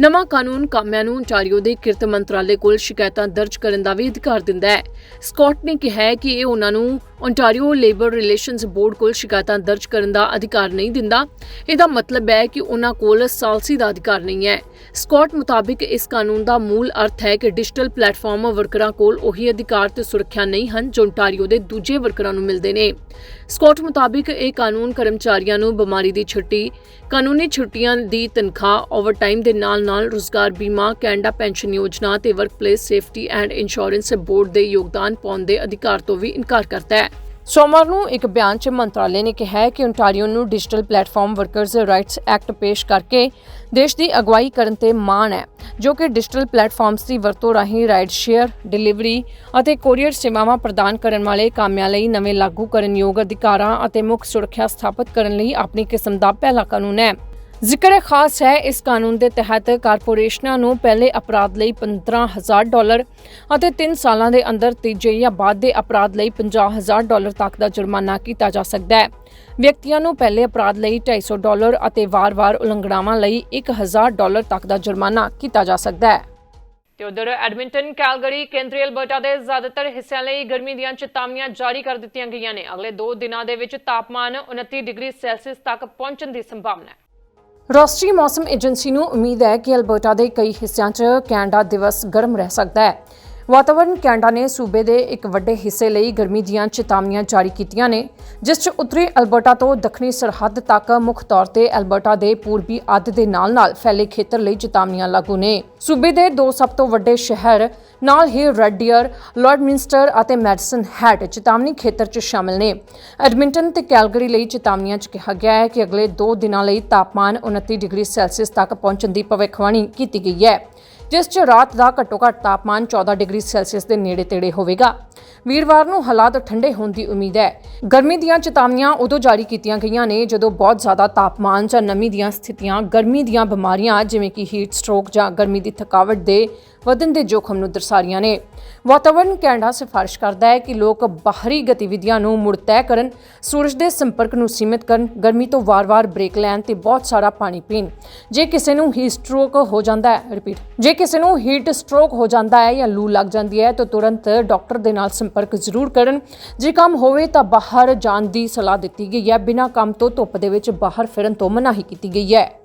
ਨਵਾਂ ਕਾਨੂੰਨ ਕਾਮਿਆਂ ਨੂੰ ontario ਦੇ ਕਿਰਤ ਮੰਤਰਾਲੇ ਕੋਲ ਸ਼ਿਕਾਇਤਾਂ ਦਰਜ ਕਰਨ ਦਾ ਵੀ ਅਧਿਕਾਰ ਦਿੰਦਾ ਹੈ। ਸਕਾਟ ਨੇ ਕਿਹਾ ਕਿ ਇਹ ਉਹਨਾਂ ਨੂੰ ontario ਲੇਬਰ ਰਿਲੇਸ਼ਨਸ ਬੋਰਡ ਕੋਲ ਸ਼ਿਕਾਇਤਾਂ ਦਰਜ ਕਰਨ ਦਾ ਅਧਿਕਾਰ ਨਹੀਂ ਦਿੰਦਾ। ਇਹਦਾ ਮਤਲਬ ਹੈ ਕਿ ਉਹਨਾਂ ਕੋਲ ਸਾਲਸੀ ਦਾ ਅਧਿਕਾਰ ਨਹੀਂ ਹੈ। ਸਕਾਟ ਮੁਤਾਬਿਕ ਇਸ ਕਾਨੂੰਨ ਦਾ ਮੂਲ ਅਰਥ ਹੈ ਕਿ ਡਿਜੀਟਲ ਪਲੇਟਫਾਰਮ ਵਰਕਰਾਂ ਕੋਲ ਉਹੀ ਅਧਿਕਾਰ ਤੇ ਸੁਰੱਖਿਆ ਨਹੀਂ ਹਨ ਜੋ ਓਨਟਾਰੀਓ ਦੇ ਦੂਜੇ ਵਰਕਰਾਂ ਨੂੰ ਮਿਲਦੇ ਨੇ। ਸਕਾਟ ਮੁਤਾਬਿਕ ਇਹ ਕਾਨੂੰਨ ਕਰਮਚਾਰੀਆਂ ਨੂੰ ਬਿਮਾਰੀ ਦੀ ਛੁੱਟੀ, ਕਾਨੂੰਨੀ ਛੁੱਟੀਆਂ ਦੀ ਤਨਖਾਹ ਓਵਰਟਾਈਮ ਦੇ ਨਾਲ-ਨਾਲ ਰੁਜ਼ਗਾਰ ਬੀਮਾ, ਕੈਨੇਡਾ ਪੈਨਸ਼ਨ ਯੋਜਨਾ ਤੇ workplace safety and insurance board ਦੇ ਯੋਗਦਾਨ ਪਾਉਣ ਦੇ ਅਧਿਕਾਰ ਤੋਂ ਵੀ ਇਨਕਾਰ ਕਰਦਾ ਹੈ। ਸੋਮਵਾਰ ਨੂੰ ਇੱਕ ਬਿਆਨ 'ਚ ਮੰਤਰਾਲੇ ਨੇ ਕਿਹਾ ਹੈ ਕਿ ਓਨਟਾਰੀਓ ਨੂੰ digital platform workers rights act ਪੇਸ਼ ਕਰਕੇ ਦੇਸ਼ ਦੀ ਅਗਵਾਈ ਕਰਨ ਤੇ ਮਾਣ ਹੈ, ਜੋ ਕਿ ਡਿਜੀਟਲ ਪਲੇਟਫਾਰਮਸ ਦੀ ਵਰਤੋਂ ਰਾਹੀਂ ਰਾਈਡ ਸ਼ੇਅਰ, ਡਿਲੀਵਰੀ ਅਤੇ ਕੋਰੀਅਰ ਸੇਵਾਵਾਂ ਪ੍ਰਦਾਨ ਕਰਨ ਵਾਲੇ ਕਾਮਿਆਂ ਲਈ ਨਵੇਂ ਲਾਗੂ ਕਰਨ ਯੋਗ ਅਧਿਕਾਰਾਂ ਅਤੇ ਮੁੱਖ ਸੁਰੱਖਿਆ ਸਥਾਪਿਤ ਕਰਨ ਲਈ ਆਪਣੀ ਕਿਸਮ ਦਾ ਪਹਿਲਾ ਕਾਨੂੰਨ ਹੈ। ਜ਼ਿਕਰ ਖਾਸ ਹੈ ਇਸ ਕਾਨੂੰਨ ਦੇ ਤਹਿਤ ਕਾਰਪੋਰੇਸ਼ਨਾਂ ਨੂੰ ਪਹਿਲੇ ਅਪਰਾਧ ਲਈ 15000 ਡਾਲਰ ਅਤੇ 3 ਸਾਲਾਂ ਦੇ ਅੰਦਰ ਤੀਜੇ ਜਾਂ ਬਾਅਦ ਦੇ ਅਪਰਾਧ ਲਈ 50000 ਡਾਲਰ ਤੱਕ ਦਾ ਜੁਰਮਾਨਾ ਕੀਤਾ ਜਾ ਸਕਦਾ ਹੈ। ਵਿਅਕਤੀਆਂ ਨੂੰ ਪਹਿਲੇ ਅਪਰਾਧ ਲਈ 250 ਡਾਲਰ ਅਤੇ ਵਾਰ-ਵਾਰ ਉਲੰਘਣਾਵਾਂ ਲਈ 1000 ਡਾਲਰ ਤੱਕ ਦਾ ਜੁਰਮਾਨਾ ਕੀਤਾ ਜਾ ਸਕਦਾ ਹੈ। ਤੇ ਉਧਰ ਐਡਮਿੰਟਨ ਕੈਲਗਰੀ, ਕੇਂਦਰੀ ਅਲਬਰਟਾ ਦੇ ਜ਼ਿਆਦਾਤਰ ਹਿੱਸਿਆਂ ਲਈ ਗਰਮੀ ਦੀਆਂ ਚੇਤਾਵਨੀਆਂ ਜਾਰੀ ਕਰ ਦਿੱਤੀਆਂ ਗਈਆਂ ਨੇ। ਅਗਲੇ 2 ਦਿਨਾਂ ਦੇ ਵਿੱਚ ਤਾਪਮਾਨ 29 ਡਿਗਰੀ ਸੈਲਸੀਅਸ ਤੱਕ ਪਹੁੰਚਣ ਦੀ ਸੰਭਾਵਨਾ ਹੈ। ਰਾਸ਼ਟਰੀ ਮੌਸਮ ਏਜੰਸੀ ਨੂੰ ਉਮੀਦ ਹੈ ਕਿ ਅਲਬਰਟਾ ਦੇ ਕਈ ਹਿੱਸਿਆਂ 'ਚ ਕੈਨੇਡਾ ਦਿਵਸ ਗਰਮ ਰਹਿ ਸਕਦਾ ਹੈ। ਵਾਤਾਵਰਣ ਕੈਨੇਡਾ ਨੇ ਸੂਬੇ ਦੇ ਇੱਕ ਵੱਡੇ ਹਿੱਸੇ ਲਈ ਗਰਮੀ ਦੀਆਂ ਚੇਤਾਵਨੀਆਂ ਜਾਰੀ ਕੀਤੀਆਂ ਨੇ, ਜਿਸ 'ਚ ਉੱਤਰੀ ਅਲਬਰਟਾ ਤੋਂ ਦੱਖਣੀ ਸਰਹੱਦ ਤੱਕ ਮੁੱਖ ਤੌਰ ਤੇ ਅਲਬਰਟਾ ਦੇ ਪੂਰਬੀ ਅੱਧ ਦੇ ਨਾਲ-ਨਾਲ ਫੈਲੇ ਖੇਤਰ ਲਈ ਚੇਤਾਵਨੀਆਂ ਲਾਗੂ ਨੇ। ਸੂਬੇ ਦੇ ਦੋ ਸਭ ਤੋਂ ਵੱਡੇ ਸ਼ਹਿਰ ਨਾਲ ਹੀ ਰੈਡ ਡੀਅਰ, ਲਾਰਡਮਿੰਸਟਰ ਅਤੇ ਮੈਡੀਸਨ ਹੈਟ ਚੇਤਾਵਨੀ ਖੇਤਰ 'ਚ ਸ਼ਾਮਲ ਨੇ। ਐਡਮਿੰਟਨ ਤੇ ਕੈਲਗਰੀ ਲਈ ਚੇਤਾਵਨੀਆਂ 'ਚ ਕਿਹਾ ਗਿਆ ਹੈ ਕਿ ਅਗਲੇ 2 ਦਿਨਾਂ ਲਈ ਤਾਪਮਾਨ 29 ਡਿਗਰੀ ਸੈਲਸੀਅਸ ਤੱਕ ਪਹੁੰਚਣ ਦੀ ਭਵਿੱਖਬਾਣੀ ਕੀਤੀ ਗਈ ਹੈ। ਜਿਸ 'ਚ ਰਾਤ ਦਾ ਘੱਟੋ ਘੱਟ ਤਾਪਮਾਨ 14 ਡਿਗਰੀ ਸੈਲਸੀਅਸ ਦੇ ਨੇੜੇ ਤੇੜੇ ਹੋਵੇਗਾ। ਵੀਰਵਾਰ ਨੂੰ ਹਾਲਾਤ ਠੰਡੇ ਹੋਣ ਦੀ ਉਮੀਦ ਹੈ। ਗਰਮੀ ਦੀਆਂ ਚੇਤਾਵਨੀਆਂ ਉਦੋਂ ਜਾਰੀ ਕੀਤੀਆਂ ਗਈਆਂ ਨੇ ਜਦੋਂ ਬਹੁਤ ਜ਼ਿਆਦਾ ਤਾਪਮਾਨ ਜਾਂ ਨਮੀ ਦੀਆਂ ਸਥਿਤੀਆਂ, ਗਰਮੀ ਦੀਆਂ ਬਿਮਾਰੀਆਂ ਜਿਵੇਂ ਕਿ ਹੀਟ ਸਟ੍ਰੋਕ ਜਾਂ ਗਰਮੀ ਦੀ ਥਕਾਵਟ ਦੇ ਵਧਣ ਦੇ ਜੋਖਮ ਨੂੰ ਦਰਸਾ ਰਹੀਆਂ ਨੇ। ਵਾਤਾਵਰਣ ਕੈਨੇਡਾ ਸਿਫਾਰਿਸ਼ ਕਰਦਾ ਹੈ ਕਿ ਲੋਕ ਬਾਹਰੀ ਗਤੀਵਿਧੀਆਂ ਨੂੰ ਮੁੜ ਤੈਅ ਕਰਨ, ਸੂਰਜ ਦੇ ਸੰਪਰਕ ਨੂੰ ਸੀਮਿਤ ਕਰਨ, ਗਰਮੀ ਤੋਂ ਵਾਰ-ਵਾਰ ਬ੍ਰੇਕ ਲੈਣ ਤੇ ਬਹੁਤ ਸਾਰਾ ਪਾਣੀ ਪੀਣ। ਜੇ ਕਿਸੇ ਨੂੰ ਹੀਟ ਸਟ੍ਰੋਕ ਹੋ ਜਾਂਦਾ ਹੈ ਰਿਪੀਟ ਜੇ ਕਿਸੇ ਨੂੰ ਹੀਟ ਸਟ੍ਰੋਕ ਹੋ ਜਾਂਦਾ ਹੈ ਜਾਂ ਲੂ ਲੱਗ ਜਾਂਦੀ ਹੈ ਤਾਂ ਤੁਰੰਤ ਡਾਕਟਰ ਦੇ ਨਾਲ ਸੰਪਰਕ ਜ਼ਰੂਰ ਕਰਨ। ਜੇ ਕੰਮ ਹੋਵੇ ਤਾਂ ਬਾਹਰ ਜਾਣ ਦੀ ਸਲਾਹ ਦਿੱਤੀ ਗਈ ਹੈ, ਬਿਨਾਂ ਕੰਮ ਤੋਂ ਧੁੱਪ ਦੇ ਵਿੱਚ ਬਾਹਰ ਫਿਰਨ ਤੋਂ ਮਨਾਹੀ ਕੀਤੀ ਗਈ ਹੈ।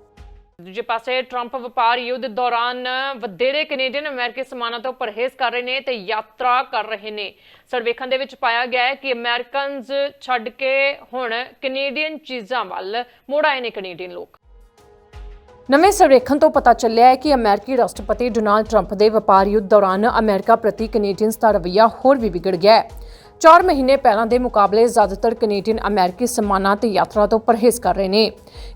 ਦੂਜੇ ਪਾਸੇ ਟਰੰਪ ਵਪਾਰ ਯੁੱਧ ਦੌਰਾਨ ਵਧੇਰੇ ਕੈਨੇਡੀਅਨ ਅਮਰੀਕੀ ਸਮਾਨਾਂ ਤੋਂ ਪਰਹੇਜ਼ ਕਰ ਰਹੇ ਨੇ ਤੇ ਯਾਤਰਾ ਕਰ ਰਹੇ ਨੇ। ਸਰਵੇਖਣ ਦੇ ਵਿੱਚ ਪਾਇਆ ਗਿਆ ਹੈ ਕਿ ਅਮਰੀਕਨਜ਼ ਛੱਡ ਕੇ ਹੁਣ ਕੈਨੇਡੀਅਨ ਚੀਜ਼ਾਂ ਵੱਲ ਮੁੜ ਆਏ ਨੇ ਕੈਨੇਡੀਅਨ ਲੋਕ। ਨਵੇਂ ਸਰਵੇਖਣ ਤੋਂ ਪਤਾ ਚੱਲਿਆ ਹੈ ਕਿ ਅਮਰੀਕੀ ਰਾਸ਼ਟਰਪਤੀ ਡੋਨਾਲਡ ਟਰੰਪ ਦੇ ਵਪਾਰ ਯੁੱਧ ਦੌਰਾਨ ਅਮਰੀਕਾ ਪ੍ਰਤੀ ਕੈਨੇਡੀਅਨਸ ਦਾ ਰਵੱਈਆ ਹੋਰ ਵੀ ਵਿਗੜ ਗਿਆ ਹੈ। 4 ਮਹੀਨੇ ਪਹਿਲਾਂ ਦੇ ਮੁਕਾਬਲੇ ਜ਼ਿਆਦਾਤਰ ਕੈਨੇਡੀਅਨ ਅਮਰੀਕੀ ਸਮਾਨਾਂ ਤੇ ਯਾਤਰਾ ਤੋਂ ਪਰਹੇਜ਼ ਕਰ ਰਹੇ ਨੇ।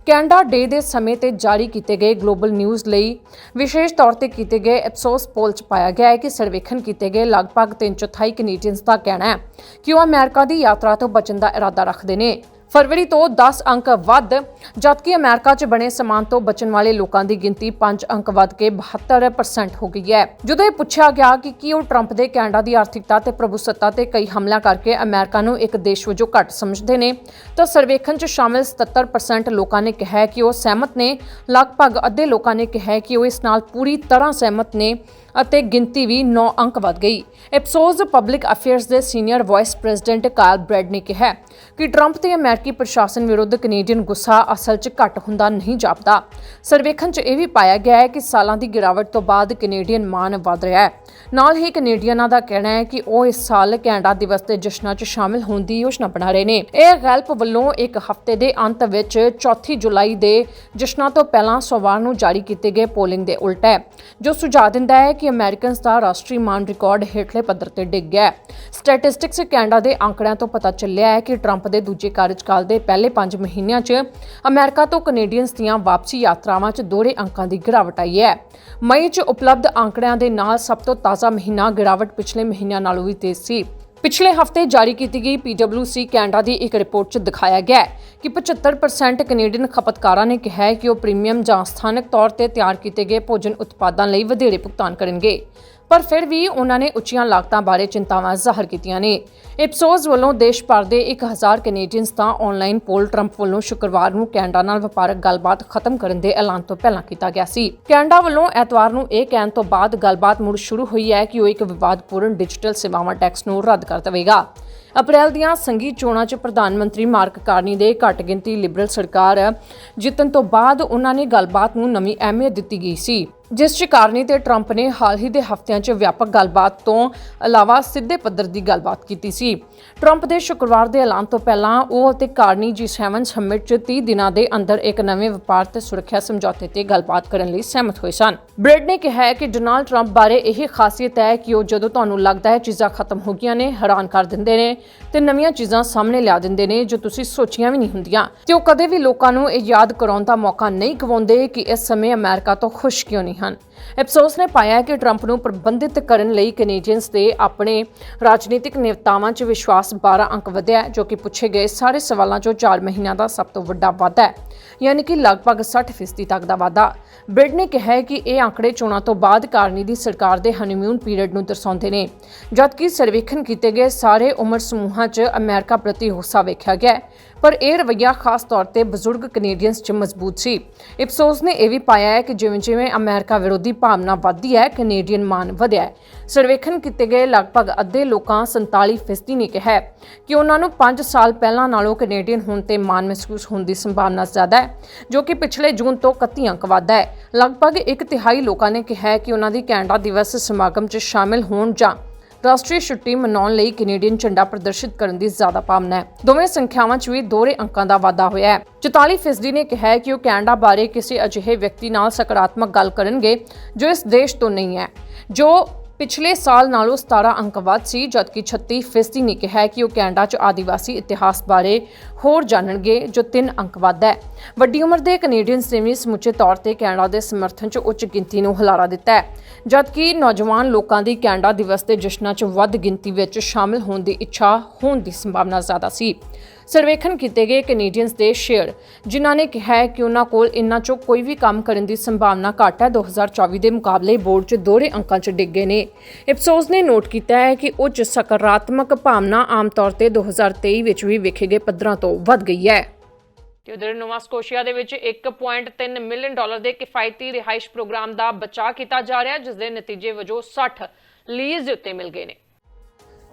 ਕੈਨੇਡਾ ਡੇ ਦੇ ਸਮੇਂ ਤੇ ਜਾਰੀ ਕੀਤੇ ਗਏ ਗਲੋਬਲ ਨਿਊਜ਼ ਲਈ ਵਿਸ਼ੇਸ਼ ਤੌਰ ਤੇ ਕੀਤੇ ਗਏ ਐਪਸੋਸ ਪੋਲ 'ਚ ਪਾਇਆ ਗਿਆ ਹੈ ਕਿ ਸਰਵੇਖਣ ਕੀਤੇ ਗਏ ਲਗਭਗ 3 ਚੌਥਾਈ ਕੈਨੇਡੀਅਨਸ ਦਾ ਕਹਿਣਾ ਹੈ ਕਿ ਉਹ ਅਮਰੀਕਾ ਦੀ ਯਾਤਰਾ ਤੋਂ ਬਚਣ ਦਾ ਇਰਾਦਾ ਰੱਖਦੇ ਨੇ। ਫਰਵਰੀ ਤੋਂ 10 ਅੰਕ ਵੱਧ, ਜਦਕਿ ਅਮਰੀਕਾ 'ਚ ਬਣੇ ਸਮਾਨ ਤੋਂ ਬਚਣ ਵਾਲੇ ਲੋਕਾਂ ਦੀ ਗਿਣਤੀ 5 ਅੰਕ ਵੱਧ ਕੇ 72% ਹੋ ਗਈ ਹੈ। ਜਦੋਂ ਇਹ ਪੁੱਛਿਆ ਗਿਆ ਕਿ ਕੀ ਉਹ ਟਰੰਪ ਦੇ ਕੈਨੇਡਾ ਦੀ ਆਰਥਿਕਤਾ ਤੇ ਪ੍ਰਭੂਸੱਤਾ ਤੇ ਕਈ ਹਮਲਾ ਕਰਕੇ ਅਮਰੀਕਾ ਨੂੰ ਇੱਕ ਦੇਸ਼ ਵਜੋਂ ਘੱਟ ਸਮਝਦੇ ਨੇ, ਤਾਂ ਸਰਵੇਖਣ 'ਚ ਸ਼ਾਮਿਲ 77% ਲੋਕਾਂ ਨੇ ਕਿਹਾ ਕਿ ਉਹ ਸਹਿਮਤ ਨੇ। ਲਗਭਗ ਅੱਧੇ ਲੋਕਾਂ ਨੇ ਕਿਹਾ ਕਿ ਉਹ ਇਸ ਨਾਲ ਪੂਰੀ ਤਰ੍ਹਾਂ ਸਹਿਮਤ ਨੇ। ਅਤੇ ਗਿਣਤੀ ਵੀ 9 ਅੰਕ ਵੱਧ ਗਈ। ਐਪਸੋਜ਼ ਪਬਲਿਕ ਅਫੇਅਰਸ ਦੇ senior vice president Kyle Brad ਨੇ ਕਿਹਾ ਕਿ ਟਰੰਪ ਤੇ ਅਮਰੀਕੀ ਪ੍ਰਸ਼ਾਸਨ ਵਿਰੁੱਧ ਕੈਨੇਡੀਅਨ ਗੁੱਸਾ ਅਸਲ 'ਚ ਘੱਟ ਹੁੰਦਾ ਨਹੀਂ ਜਾਪਦਾ। ਸਰਵੇਖਣ 'ਚ ਇਹ ਵੀ ਪਾਇਆ ਗਿਆ ਹੈ ਕਿ ਸਾਲਾਂ ਦੀ ਗਿਰਾਵਟ ਤੋਂ ਬਾਅਦ ਕੈਨੇਡੀਅਨ ਮਾਨ ਵਧ ਰਿਹਾ ਹੈ। ਨਾਲ ਹੀ ਕੈਨੇਡੀਅਨਾਂ ਦਾ ਕਹਿਣਾ ਹੈ ਕਿ ਉਹ ਇਸ ਸਾਲ ਕੈਨੇਡਾ ਦਿਵਸ ਦੇ ਜਸ਼ਨਾਂ 'ਚ ਸ਼ਾਮਿਲ ਹੋਣ ਦੀ ਯੋਜਨਾ ਬਣਾ ਰਹੇ ਨੇ। ਇਹ ਗੈਲਪ ਵੱਲੋਂ ਇੱਕ ਹਫ਼ਤੇ ਦੇ ਅੰਤ ਵਿੱਚ 4 ਜੁਲਾਈ ਦੇ ਜਸ਼ਨਾਂ ਤੋਂ ਪਹਿਲਾਂ ਸੋਮਵਾਰ ਨੂੰ ਜਾਰੀ ਕੀਤੇ ਗਏ ਪੋਲਿੰਗ ਦੇ ਉਲਟ ਹੈ, ਜੋ ਸੁਝਾਅ ਦਿੰਦਾ ਹੈ ਕਿ ਅਮਰੀਕਨਸ ਦਾ ਰਾਸ਼ਟਰੀ ਮਾਨ ਰਿਕਾਰਡ ਹੇਠਲੇ ਪੱਧਰ ਤੇ ਡਿੱਗ ਗਿਆ ਹੈ। ਸਟੈਟਿਸਟਿਕਸ ਕੈਨੇਡਾ ਦੇ ਅੰਕੜਿਆਂ ਤੋਂ ਪਤਾ ਚੱਲਿਆ ਹੈ ਕਿ ਟਰੰਪ ਦੇ ਦੂਜੇ ਕਾਰਜਕਾਲ ਦੇ ਪਹਿਲੇ 5 ਮਹੀਨਿਆਂ 'ਚ ਅਮਰੀਕਾ ਤੋਂ ਕੈਨੇਡੀਅਨਸ ਦੀਆਂ ਵਾਪਸੀ ਯਾਤਰਾਵਾਂ 'ਚ ਦੋਹਰੇ ਅੰਕਾਂ ਦੀ ਗਿਰਾਵਟ ਆਈ ਹੈ। ਮਈ 'ਚ ਉਪਲਬਧ ਅੰਕੜਿਆਂ ਦੇ ਨਾਲ ਸਭ ਤੋਂ ਤਾਜ਼ਾ ਮਹੀਨਾ ਗਿਰਾਵਟ ਪਿਛਲੇ ਮਹੀਨਿਆਂ ਨਾਲੋਂ ਵੀ ਤੇਜ਼ ਸੀ। ਪਿਛਲੇ ਹਫ਼ਤੇ ਜਾਰੀ ਕੀਤੀ ਗਈ PwC ਕੈਨੇਡਾ ਦੀ ਇੱਕ ਰਿਪੋਰਟ 'ਚ ਦਿਖਾਇਆ ਗਿਆ ਹੈ ਕਿ 75% ਕੈਨੇਡੀਅਨ ਖਪਤਕਾਰਾਂ ਨੇ ਕਿਹਾ ਹੈ ਕਿ ਉਹ ਪ੍ਰੀਮੀਅਮ ਜਾਂ ਸਥਾਨਕ ਤੌਰ ਤੇ ਤਿਆਰ ਕੀਤੇ ਗਏ ਭੋਜਨ ਉਤਪਾਦਾਂ ਲਈ ਵਧੇਰੇ ਭੁਗਤਾਨ ਕਰਨਗੇ। ਪਰ ਫਿਰ ਵੀ ਉਹਨਾਂ ਨੇ ਉੱਚੀਆਂ ਲਾਗਤਾਂ ਬਾਰੇ ਚਿੰਤਾਵਾਂ ਜ਼ਾਹਰ ਕੀਤੀਆਂ ਨੇ। ਇਪਸੋਸ ਵੱਲੋਂ ਦੇਸ਼ ਭਰ ਦੇ 1000 ਕੈਨੇਡੀਅਨਸ ਦਾ ਆਨਲਾਈਨ ਪੋਲ ਟਰੰਪ ਵੱਲੋਂ ਸ਼ੁੱਕਰਵਾਰ ਨੂੰ ਕੈਨੇਡਾ ਨਾਲ ਵਪਾਰਕ ਗੱਲਬਾਤ ਖਤਮ ਕਰਨ ਦੇ ਐਲਾਨ ਤੋਂ ਪਹਿਲਾਂ ਕੀਤਾ ਗਿਆ ਸੀ। ਕੈਨੇਡਾ ਵੱਲੋਂ ਐਤਵਾਰ ਨੂੰ ਇਹ ਕਹਿਣ ਤੋਂ ਬਾਅਦ ਗੱਲਬਾਤ ਮੁੜ ਸ਼ੁਰੂ ਹੋਈ ਹੈ ਕਿ ਉਹ ਇੱਕ ਵਿਵਾਦਪੂਰਨ ਡਿਜੀਟਲ ਸੇਵਾਵਾਂ ਟੈਕਸ ਨੂੰ ਰੱਦ ਕਰ ਦੇਵੇਗਾ। ਅਪ੍ਰੈਲ ਦੀਆਂ ਸੰਘੀ ਚੋਣਾਂ 'ਚ ਪ੍ਰਧਾਨ ਮੰਤਰੀ ਮਾਰਕ ਕਾਰਨੀ ਦੇ ਘੱਟ ਗਿਣਤੀ ਲਿਬਰਲ ਸਰਕਾਰ ਜਿੱਤਣ ਤੋਂ ਬਾਅਦ ਉਹਨਾਂ ਨੇ ਗੱਲਬਾਤ ਨੂੰ ਨਵੀਂ ਅਹਿਮੀਅਤ ਦਿੱਤੀ ਗਈ ਸੀ। ਜਿਸ 'ਚ ਕਾਰਨੀ ਤੇ ਟਰੰਪ ਨੇ ਹਾਲ ਹੀ ਦੇ ਹਫ਼ਤਿਆਂ 'ਚ ਵਿਆਪਕ ਗੱਲਬਾਤ ਤੋਂ ਇਲਾਵਾ ਸਿੱਧੇ ਪੱਧਰ ਦੀ ਗੱਲਬਾਤ ਕੀਤੀ ਸੀ। ਟਰੰਪ ਦੇ ਸ਼ੁੱਕਰਵਾਰ ਦੇ ਐਲਾਨ ਤੋਂ ਪਹਿਲਾਂ ਉਹ ਅਤੇ ਕਾਰਨੀ G7 ਸਮਿਟ 'ਚ 30 ਦਿਨਾਂ ਦੇ ਅੰਦਰ ਇੱਕ ਨਵੇਂ ਵਪਾਰ ਤੇ ਸੁਰੱਖਿਆ ਸਮਝੌਤੇ ਤੇ ਗੱਲਬਾਤ ਕਰਨ ਲਈ ਸਹਿਮਤ ਹੋਏ ਸਨ। ਬ੍ਰੈਡ ਨੇ ਕਿਹਾ ਹੈ ਕਿ ਡੋਨਾਲਡ ਟਰੰਪ ਬਾਰੇ ਇਹ ਖਾਸੀਅਤ ਹੈ ਕਿ ਉਹ ਜਦੋਂ ਤੁਹਾਨੂੰ ਲੱਗਦਾ ਹੈ ਚੀਜ਼ਾਂ ਖਤਮ ਹੋ ਗਈਆਂ ਨੇ, ਹੈਰਾਨ ਕਰ ਦਿੰਦੇ ਨੇ ਤੇ ਨਵੀਆਂ ਚੀਜ਼ਾਂ ਸਾਹਮਣੇ ਲਿਆ ਦਿੰਦੇ ਨੇ ਜੋ ਤੁਸੀਂ ਸੋਚੀਆਂ ਵੀ ਨਹੀਂ ਹੁੰਦੀਆਂ। ਤੇ ਉਹ ਕਦੇ ਵੀ ਲੋਕਾਂ ਨੂੰ ਇਹ ਯਾਦ ਕਰਾਉਣ ਦਾ ਮੌਕਾ ਨਹੀਂ ਗਵਾਉਂਦੇ ਕਿ ਇਸ ਸਮੇਂ ਅਮਰੀਕਾ ਤੋਂ ਖੁਸ਼ ਕਿਉਂ ਨਹੀਂ ਹਨ। ਐਪਸੋਸ ਨੇ ਪਾਇਆ ਕਿ ਟਰੰਪ ਨੂੰ ਪ੍ਰਬੰਧਿਤ ਕਰਨ ਲਈ ਕੈਨੇਡੀਅਨਸ ਦੇ ਆਪਣੇ ਰਾਜਨੀਤਿਕ ਨੇਤਾਵਾਂ 'ਚ ਵਿਸ਼ਵਾਸ 12 ਅੰਕ ਵਧਿਆ ਜੋ ਕਿ ਪੁੱਛੇ ਗਏ ਸਾਰੇ ਸਵਾਲਾਂ 'ਚੋਂ 4 ਮਹੀਨਿਆਂ ਦਾ ਸਭ ਤੋਂ ਵੱਡਾ ਵਾਧਾ ਹੈ, ਯਾਨੀ ਕਿ ਲਗਭਗ 60% ਤੱਕ ਦਾ ਵਾਧਾ। ਬ੍ਰਿਡ ਨੇ ਕਿਹਾ ਹੈ ਕਿ ਇਹ ਅੰਕੜੇ ਚੋਣਾਂ ਤੋਂ ਬਾਅਦ ਕਾਰਨੀ ਦੀ ਸਰਕਾਰ ਦੇ ਹਨੀਮੂਨ ਪੀਰੀਅਡ ਨੂੰ ਦਰਸਾਉਂਦੇ ਨੇ, ਜਦਕਿ ਸਰਵੇਖਣ ਕੀਤੇ ਗਏ ਸਾਰੇ ਉਮਰ ਸਮੂਹਾਂ 'ਚ ਅਮਰੀਕਾ ਪ੍ਰਤੀ ਗੁੱਸਾ ਵੇਖਿਆ ਗਿਆ ਪਰ ਇਹ ਰਵੱਈਆ ਖਾਸ ਤੌਰ ਤੇ ਬਜ਼ੁਰਗ ਕੈਨੇਡੀਅਨਸ 'ਚ ਮਜ਼ਬੂਤ ਸੀ। ਇਪਸੋਸ ਨੇ ਇਹ ਵੀ ਪਾਇਆ ਹੈ ਕਿ ਜਿਵੇਂ-ਜਿਵੇਂ ਅਮਰੀਕਾ ਵਿਰੋਧੀ ਭਾਵਨਾ ਵੱਧਦੀ ਹੈ, ਕੈਨੇਡੀਅਨ ਮਾਨ ਵਧਿਆ ਹੈ। ਸਰਵੇਖਣ ਕੀਤੇ ਗਏ ਲਗਭਗ ਅੱਧੇ ਲੋਕਾਂ 47% ਨੇ ਕਿਹਾ ਕਿ ਉਹਨਾਂ ਨੂੰ 5 ਸਾਲ ਪਹਿਲਾਂ ਨਾਲੋਂ ਕੈਨੇਡੀਅਨ ਹੋਣ ਤੇ ਮਾਣ ਮਹਿਸੂਸ ਹੋਣ ਦੀ ਸੰਭਾਵਨਾ ਜ਼ਿਆਦਾ ਹੈ, ਜੋ ਕਿ ਪਿਛਲੇ ਜੂਨ ਤੋਂ 31 ਅੰਕ ਵੱਧ ਹੈ। ਲਗਭਗ ਇੱਕ ਤਿਹਾਈ ਲੋਕਾਂ ਨੇ ਕਿਹਾ ਕਿ ਉਹਨਾਂ ਦੀ ਕੈਨੇਡਾ ਦਿਵਸ ਸਮਾਗਮ 'ਚ ਸ਼ਾਮਿਲ ਹੋਣ ਜਾਂ ਰਾਸ਼ਟਰੀ ਛੁੱਟੀ ਮਨਾਉਣ ਲਈ ਕੈਨੇਡੀਅਨ ਝੰਡਾ ਪ੍ਰਦਰਸ਼ਿਤ ਕਰਨ ਦੀ ਜ਼ਿਆਦਾ ਭਾਵਨਾ ਹੈ। ਦੋਵੇਂ ਸੰਖਿਆਵਾਂ 'ਚ ਵੀ ਦੋਹਰੇ ਅੰਕਾਂ ਦਾ ਵਾਧਾ ਹੋਇਆ ਹੈ। 44% ਨੇ ਕਿਹਾ ਹੈ ਕਿ ਉਹ ਕੈਨੇਡਾ ਬਾਰੇ ਕਿਸੇ ਅਜਿਹੇ ਵਿਅਕਤੀ ਨਾਲ ਸਕਾਰਾਤਮਕ ਗੱਲ ਕਰਨਗੇ ਜੋ ਇਸ ਦੇਸ਼ ਤੋਂ ਨਹੀਂ ਹੈ, ਜੋ ਪਿਛਲੇ ਸਾਲ ਨਾਲੋਂ 17 ਅੰਕ ਵੱਧ ਸੀ, ਜਦਕਿ 36% ਨੇ ਕਿਹਾ ਕਿ ਉਹ ਕੈਨੇਡਾ 'ਚ ਆਦੀਵਾਸੀ ਇਤਿਹਾਸ ਬਾਰੇ ਹੋਰ ਜਾਣਨਗੇ, ਜੋ 3 ਅੰਕ ਵੱਧ ਹੈ। ਵੱਡੀ ਉਮਰ ਦੇ ਕੈਨੇਡੀਅਨਸ ਨੇ ਵੀ ਸਮੁੱਚੇ ਤੌਰ ਤੇ ਕੈਨੇਡਾ ਦੇ ਸਮਰਥਨ 'ਚ ਉੱਚ ਗਿਣਤੀ ਨੂੰ ਹੁਲਾਰਾ ਦਿੱਤਾ ਹੈ, ਜਦਕਿ ਨੌਜਵਾਨ ਲੋਕਾਂ ਦੀ ਕੈਨੇਡਾ ਦਿਵਸ ਦੇ ਜਸ਼ਨਾਂ 'ਚ ਵੱਧ ਗਿਣਤੀ ਵਿੱਚ ਸ਼ਾਮਲ ਹੋਣ ਦੀ ਇੱਛਾ ਹੋਣ ਦੀ ਸੰਭਾਵਨਾ ਜ਼ਿਆਦਾ ਸੀ। ਸਰਵੇਖਣ ਕੀਤੇ ਗਏ ਕੈਨੇਡੀਅਨਸ ਦੇ ਸ਼ੇਅਰ, ਜਿਨ੍ਹਾਂ ਨੇ ਕਿਹਾ ਹੈ ਕਿ ਉਹਨਾਂ ਕੋਲ ਇਨ੍ਹਾਂ 'ਚੋਂ ਕੋਈ ਵੀ ਕੰਮ ਕਰਨ ਦੀ ਸੰਭਾਵਨਾ ਘੱਟ ਹੈ। 2024 ਦੇ ਮੁਕਾਬਲੇ ਬੋਰਡ 'ਚ ਦੋਹਰੇ ਅੰਕਾਂ 'ਚ ਡਿੱਗੇ ਨੇ। ਇਪਸੋਸ ਨੇ ਨੋਟ ਕੀਤਾ ਹੈ ਕਿ ਉੱਚ ਸਕਾਰਾਤਮਕ ਭਾਵਨਾ ਆਮ ਤੌਰ ਤੇ 2023 ਵਿੱਚ ਵੀ ਵੇਖੇ ਗਏ ਪੱਧਰਾਂ ਤੋਂ ਵੱਧ ਗਈ ਹੈ। ਤੇ ਉਧਰ ਨੋਵਾ ਸਕੋਸ਼ੀਆ ਦੇ ਵਿੱਚ 1.3 ਮਿਲੀਅਨ ਡਾਲਰ ਦੇ ਕਿਫਾਇਤੀ ਰਿਹਾਇਸ਼ ਪ੍ਰੋਗਰਾਮ ਦਾ ਬਚਾਅ ਕੀਤਾ ਜਾ ਰਿਹਾ, ਜਿਸ ਦੇ ਨਤੀਜੇ ਵਜੋਂ 60 ਲੀਜ਼ ਦੇ ਉੱਤੇ ਮਿਲ ਗਏ ਨੇ।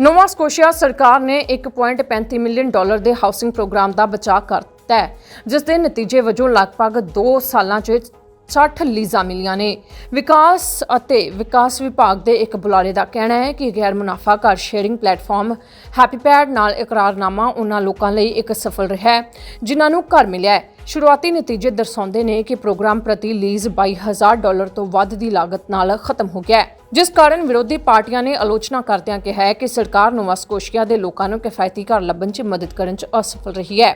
ਨੋਵਾ ਸਕੋਸ਼ੀਆ ਸਰਕਾਰ ਨੇ 1.35 ਮਿਲੀਅਨ ਡਾਲਰ ਦੇ ਹਾਊਸਿੰਗ ਪ੍ਰੋਗਰਾਮ ਦਾ ਬਚਾਅ ਕਰਤਾ ਹੈ, ਜਿਸ ਦੇ ਨਤੀਜੇ ਵਜੋਂ ਲਗਭਗ 2 ਸਾਲਾਂ 'ਚ 60 ਲੀਜ਼ਾਂ ਮਿਲੀਆਂ ਨੇ। ਵਿਕਾਸ ਅਤੇ ਵਿਕਾਸ ਵਿਭਾਗ ਦੇ ਇੱਕ ਬੁਲਾਰੇ ਦਾ ਕਹਿਣਾ ਹੈ ਕਿ ਗੈਰ ਮੁਨਾਫਾ ਘਰ ਸ਼ੇਅਰਿੰਗ ਪਲੇਟਫਾਰਮ ਹੈਪੀਪੈਡ ਨਾਲ ਇਕਰਾਰਨਾਮਾ ਉਹਨਾਂ ਲੋਕਾਂ ਲਈ ਇੱਕ ਸਫਲ ਰਿਹਾ ਹੈ, ਜਿਨ੍ਹਾਂ ਨੂੰ ਘਰ ਮਿਲਿਆ ਹੈ। ਸ਼ੁਰੂਆਤੀ ਨਤੀਜੇ ਦਰਸਾਉਂਦੇ ਨੇ ਕਿ ਪ੍ਰੋਗਰਾਮ ਪ੍ਰਤੀ ਲੀਜ਼ 22000 ਡਾਲਰ ਤੋਂ ਵੱਧ ਦੀ ਲਾਗਤ ਨਾਲ ਖਤਮ ਹੋ ਗਿਆ ਹੈ। ਜਿਸ ਕਾਰਨ ਵਿਰੋਧੀ ਪਾਰਟੀਆਂ ਨੇ ਆਲੋਚਨਾ ਕਰਦਿਆਂ ਕਿਹਾ ਹੈ ਕਿ ਸਰਕਾਰ ਨੋਵਾ ਸਕੋਸ਼ੀਆ ਦੇ ਲੋਕਾਂ ਨੂੰ ਕਿਫਾਇਤੀ ਘਰ ਲੱਭਣ 'ਚ ਮਦਦ ਕਰਨ 'ਚ ਅਸਫਲ ਰਹੀ ਹੈ।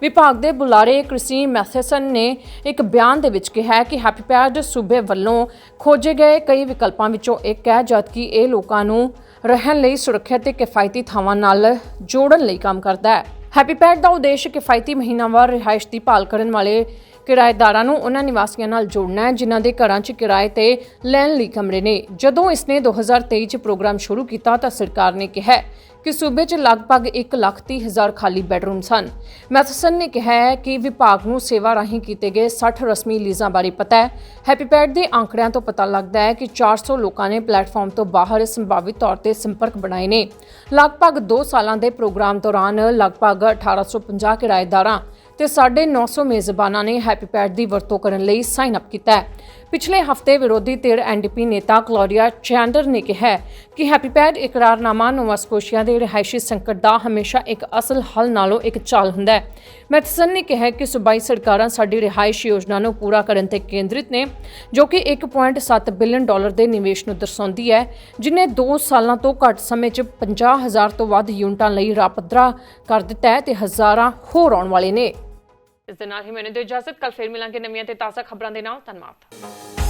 ਵਿਭਾਗ ਦੇ ਬੁਲਾਰੇ ਕ੍ਰਿਸੀ ਮੈਥੇਸਨ ਨੇ ਇੱਕ ਬਿਆਨ ਦੇ ਵਿੱਚ ਕਿਹਾ ਕਿ ਹੈਪੀਪੈਡ ਸੂਬੇ ਵੱਲੋਂ ਖੋਜੇ ਗਏ ਕਈ ਵਿਕਲਪਾਂ ਵਿੱਚੋਂ ਇੱਕ ਹੈ, ਜਦਕਿ ਇਹ ਲੋਕਾਂ ਨੂੰ ਰਹਿਣ ਲਈ ਸੁਰੱਖਿਅਤ ਤੇ ਕਿਫਾਇਤੀ ਥਾਵਾਂ ਨਾਲ ਜੋੜਨ ਲਈ ਕੰਮ ਕਰਦਾ ਹੈ। ਹੈਪੀਪੈਡ ਦਾ ਉਦੇਸ਼ ਕਿਫਾਇਤੀ ਮਹੀਨਾਵਾਰ ਰਿਹਾਇਸ਼ ਦੀ ਭਾਲ ਕਰਨ ਵਾਲੇ ਕਿਰਾਏਦਾਰਾਂ ਨੂੰ ਉਹਨਾਂ ਨਿਵਾਸੀਆਂ ਨਾਲ ਜੋੜਨਾ ਹੈ, ਜਿਨ੍ਹਾਂ ਦੇ ਘਰਾਂ 'ਚ ਕਿਰਾਏ ਤੇ ਲੈਣ ਲਈ ਕਮਰੇ ਨੇ। ਜਦੋਂ ਇਸ ਇਸਨੇ 2023 'ਚ ਪ੍ਰੋਗਰਾਮ ਸ਼ੁਰੂ ਕੀਤਾ ਤਾਂ ਸਰਕਾਰ ਨੇ ਕਿਹਾ ਕਿ ਸੂਬੇ 'ਚ ਲਗਭਗ 1 ਲੱਖ ਤੀਹ ਹਜ਼ਾਰ ਖਾਲੀ ਬੈੱਡਰੂਮ ਸਨ। ਮੈਥਸਨ ਨੇ ਕਿਹਾ ਹੈ ਕਿ ਵਿਭਾਗ ਨੂੰ ਸੇਵਾ ਰਾਹੀਂ ਕੀਤੇ ਗਏ 60 ਰਸਮੀ ਲੀਜ਼ਾਂ ਬਾਰੇ ਪਤਾ ਹੈ। ਹੈਪੀ ਦੇ ਆંકੜਿਆਂ ਤੋਂ ਪਤਾ ਲੱਗਦਾ ਹੈ ਕਿ 400 ਲੋਕਾਂ ਨੇ ਪਲੇਟਫਾਰਮ ਤੋਂ ਬਾਹਰ ਸੰਭਾਵਿਤ ਤੌਰ ਤੇ ਸੰਪਰਕ ਬਣਾਏ ਨੇ। ਲਗਭਗ 2 ਸਾਲਾਂ ਦੇ ਪ੍ਰੋਗਰਾਮ ਦੌਰਾਨ ਲਗਭਗ 1850 ਕਿਰਾਏਦਾਰਾਂ ਤੇ 950 ਮੇਜ਼ਬਾਨਾਂ ਨੇ ਹੈਪੀ ਪੈਡ ਦੀ ਵਰਤੋਂ ਕਰਨ ਲਈ ਸਾਈਨ ਅਪ ਕੀਤਾ ਹੈ। ਪਿਛਲੇ ਹਫ਼ਤੇ ਵਿਰੋਧੀ ਧਿਰ ਐਨਡੀਪੀ ਨੇਤਾ ਕਲੋਰੀਆ ਚੈਂਡਰ ਨੇ ਕਿਹਾ ਕਿ ਹੈਪੀ ਪੈਡ ਇਕਰਾਰਨਾਮਾ ਨੋਵਾ ਸਕੋਸ਼ੀਆ ਦੇ ਰਿਹਾਇਸ਼ੀ ਸੰਕਟ ਦਾ ਹਮੇਸ਼ਾ ਇੱਕ ਅਸਲ ਹੱਲ ਨਾਲੋਂ ਇੱਕ ਚਾਲ ਹੁੰਦਾ ਹੈ। ਮੈਥਸਨ ਨੇ ਕਿਹਾ ਕਿ ਸੂਬਾਈ ਸਰਕਾਰਾਂ ਸਾਡੀ ਰਿਹਾਇਸ਼ ਯੋਜਨਾ ਨੂੰ ਪੂਰਾ ਕਰਨ ਤੇ ਕੇਂਦਰਿਤ ਨੇ, ਜੋ ਕਿ 1.7 ਬਿਲੀਅਨ ਡਾਲਰ ਦੇ ਨਿਵੇਸ਼ ਨੂੰ ਦਰਸਾਉਂਦੀ ਹੈ, ਜਿਨੇ 2 ਸਾਲਾਂ ਤੋਂ ਘੱਟ ਸਮੇਂ 'ਚ 50000 ਤੋਂ ਵੱਧ ਯੂਨਿਟਾਂ ਲਈ ਰਾਪਦਰਾ ਕਰ ਦਿੱਤਾ ਹੈ ਤੇ ਹਜ਼ਾਰਾਂ ਹੋਰ ਆਉਣ ਵਾਲੇ ਨੇ। ਇਸ ਦੇ ਨਾਲ ਹੀ ਮੈਨੂੰ ਦਿਓ ਇਜਾਜ਼ਤ ਕੱਲ ਫਿਰ ਮਿਲਾਂਗੇ ਨਵੀਆਂ ਤੇ ਤਾਜ਼ਾ ਖਬਰਾਂ ਦੇ ਨਾਲ। ਧੰਨਵਾਦ।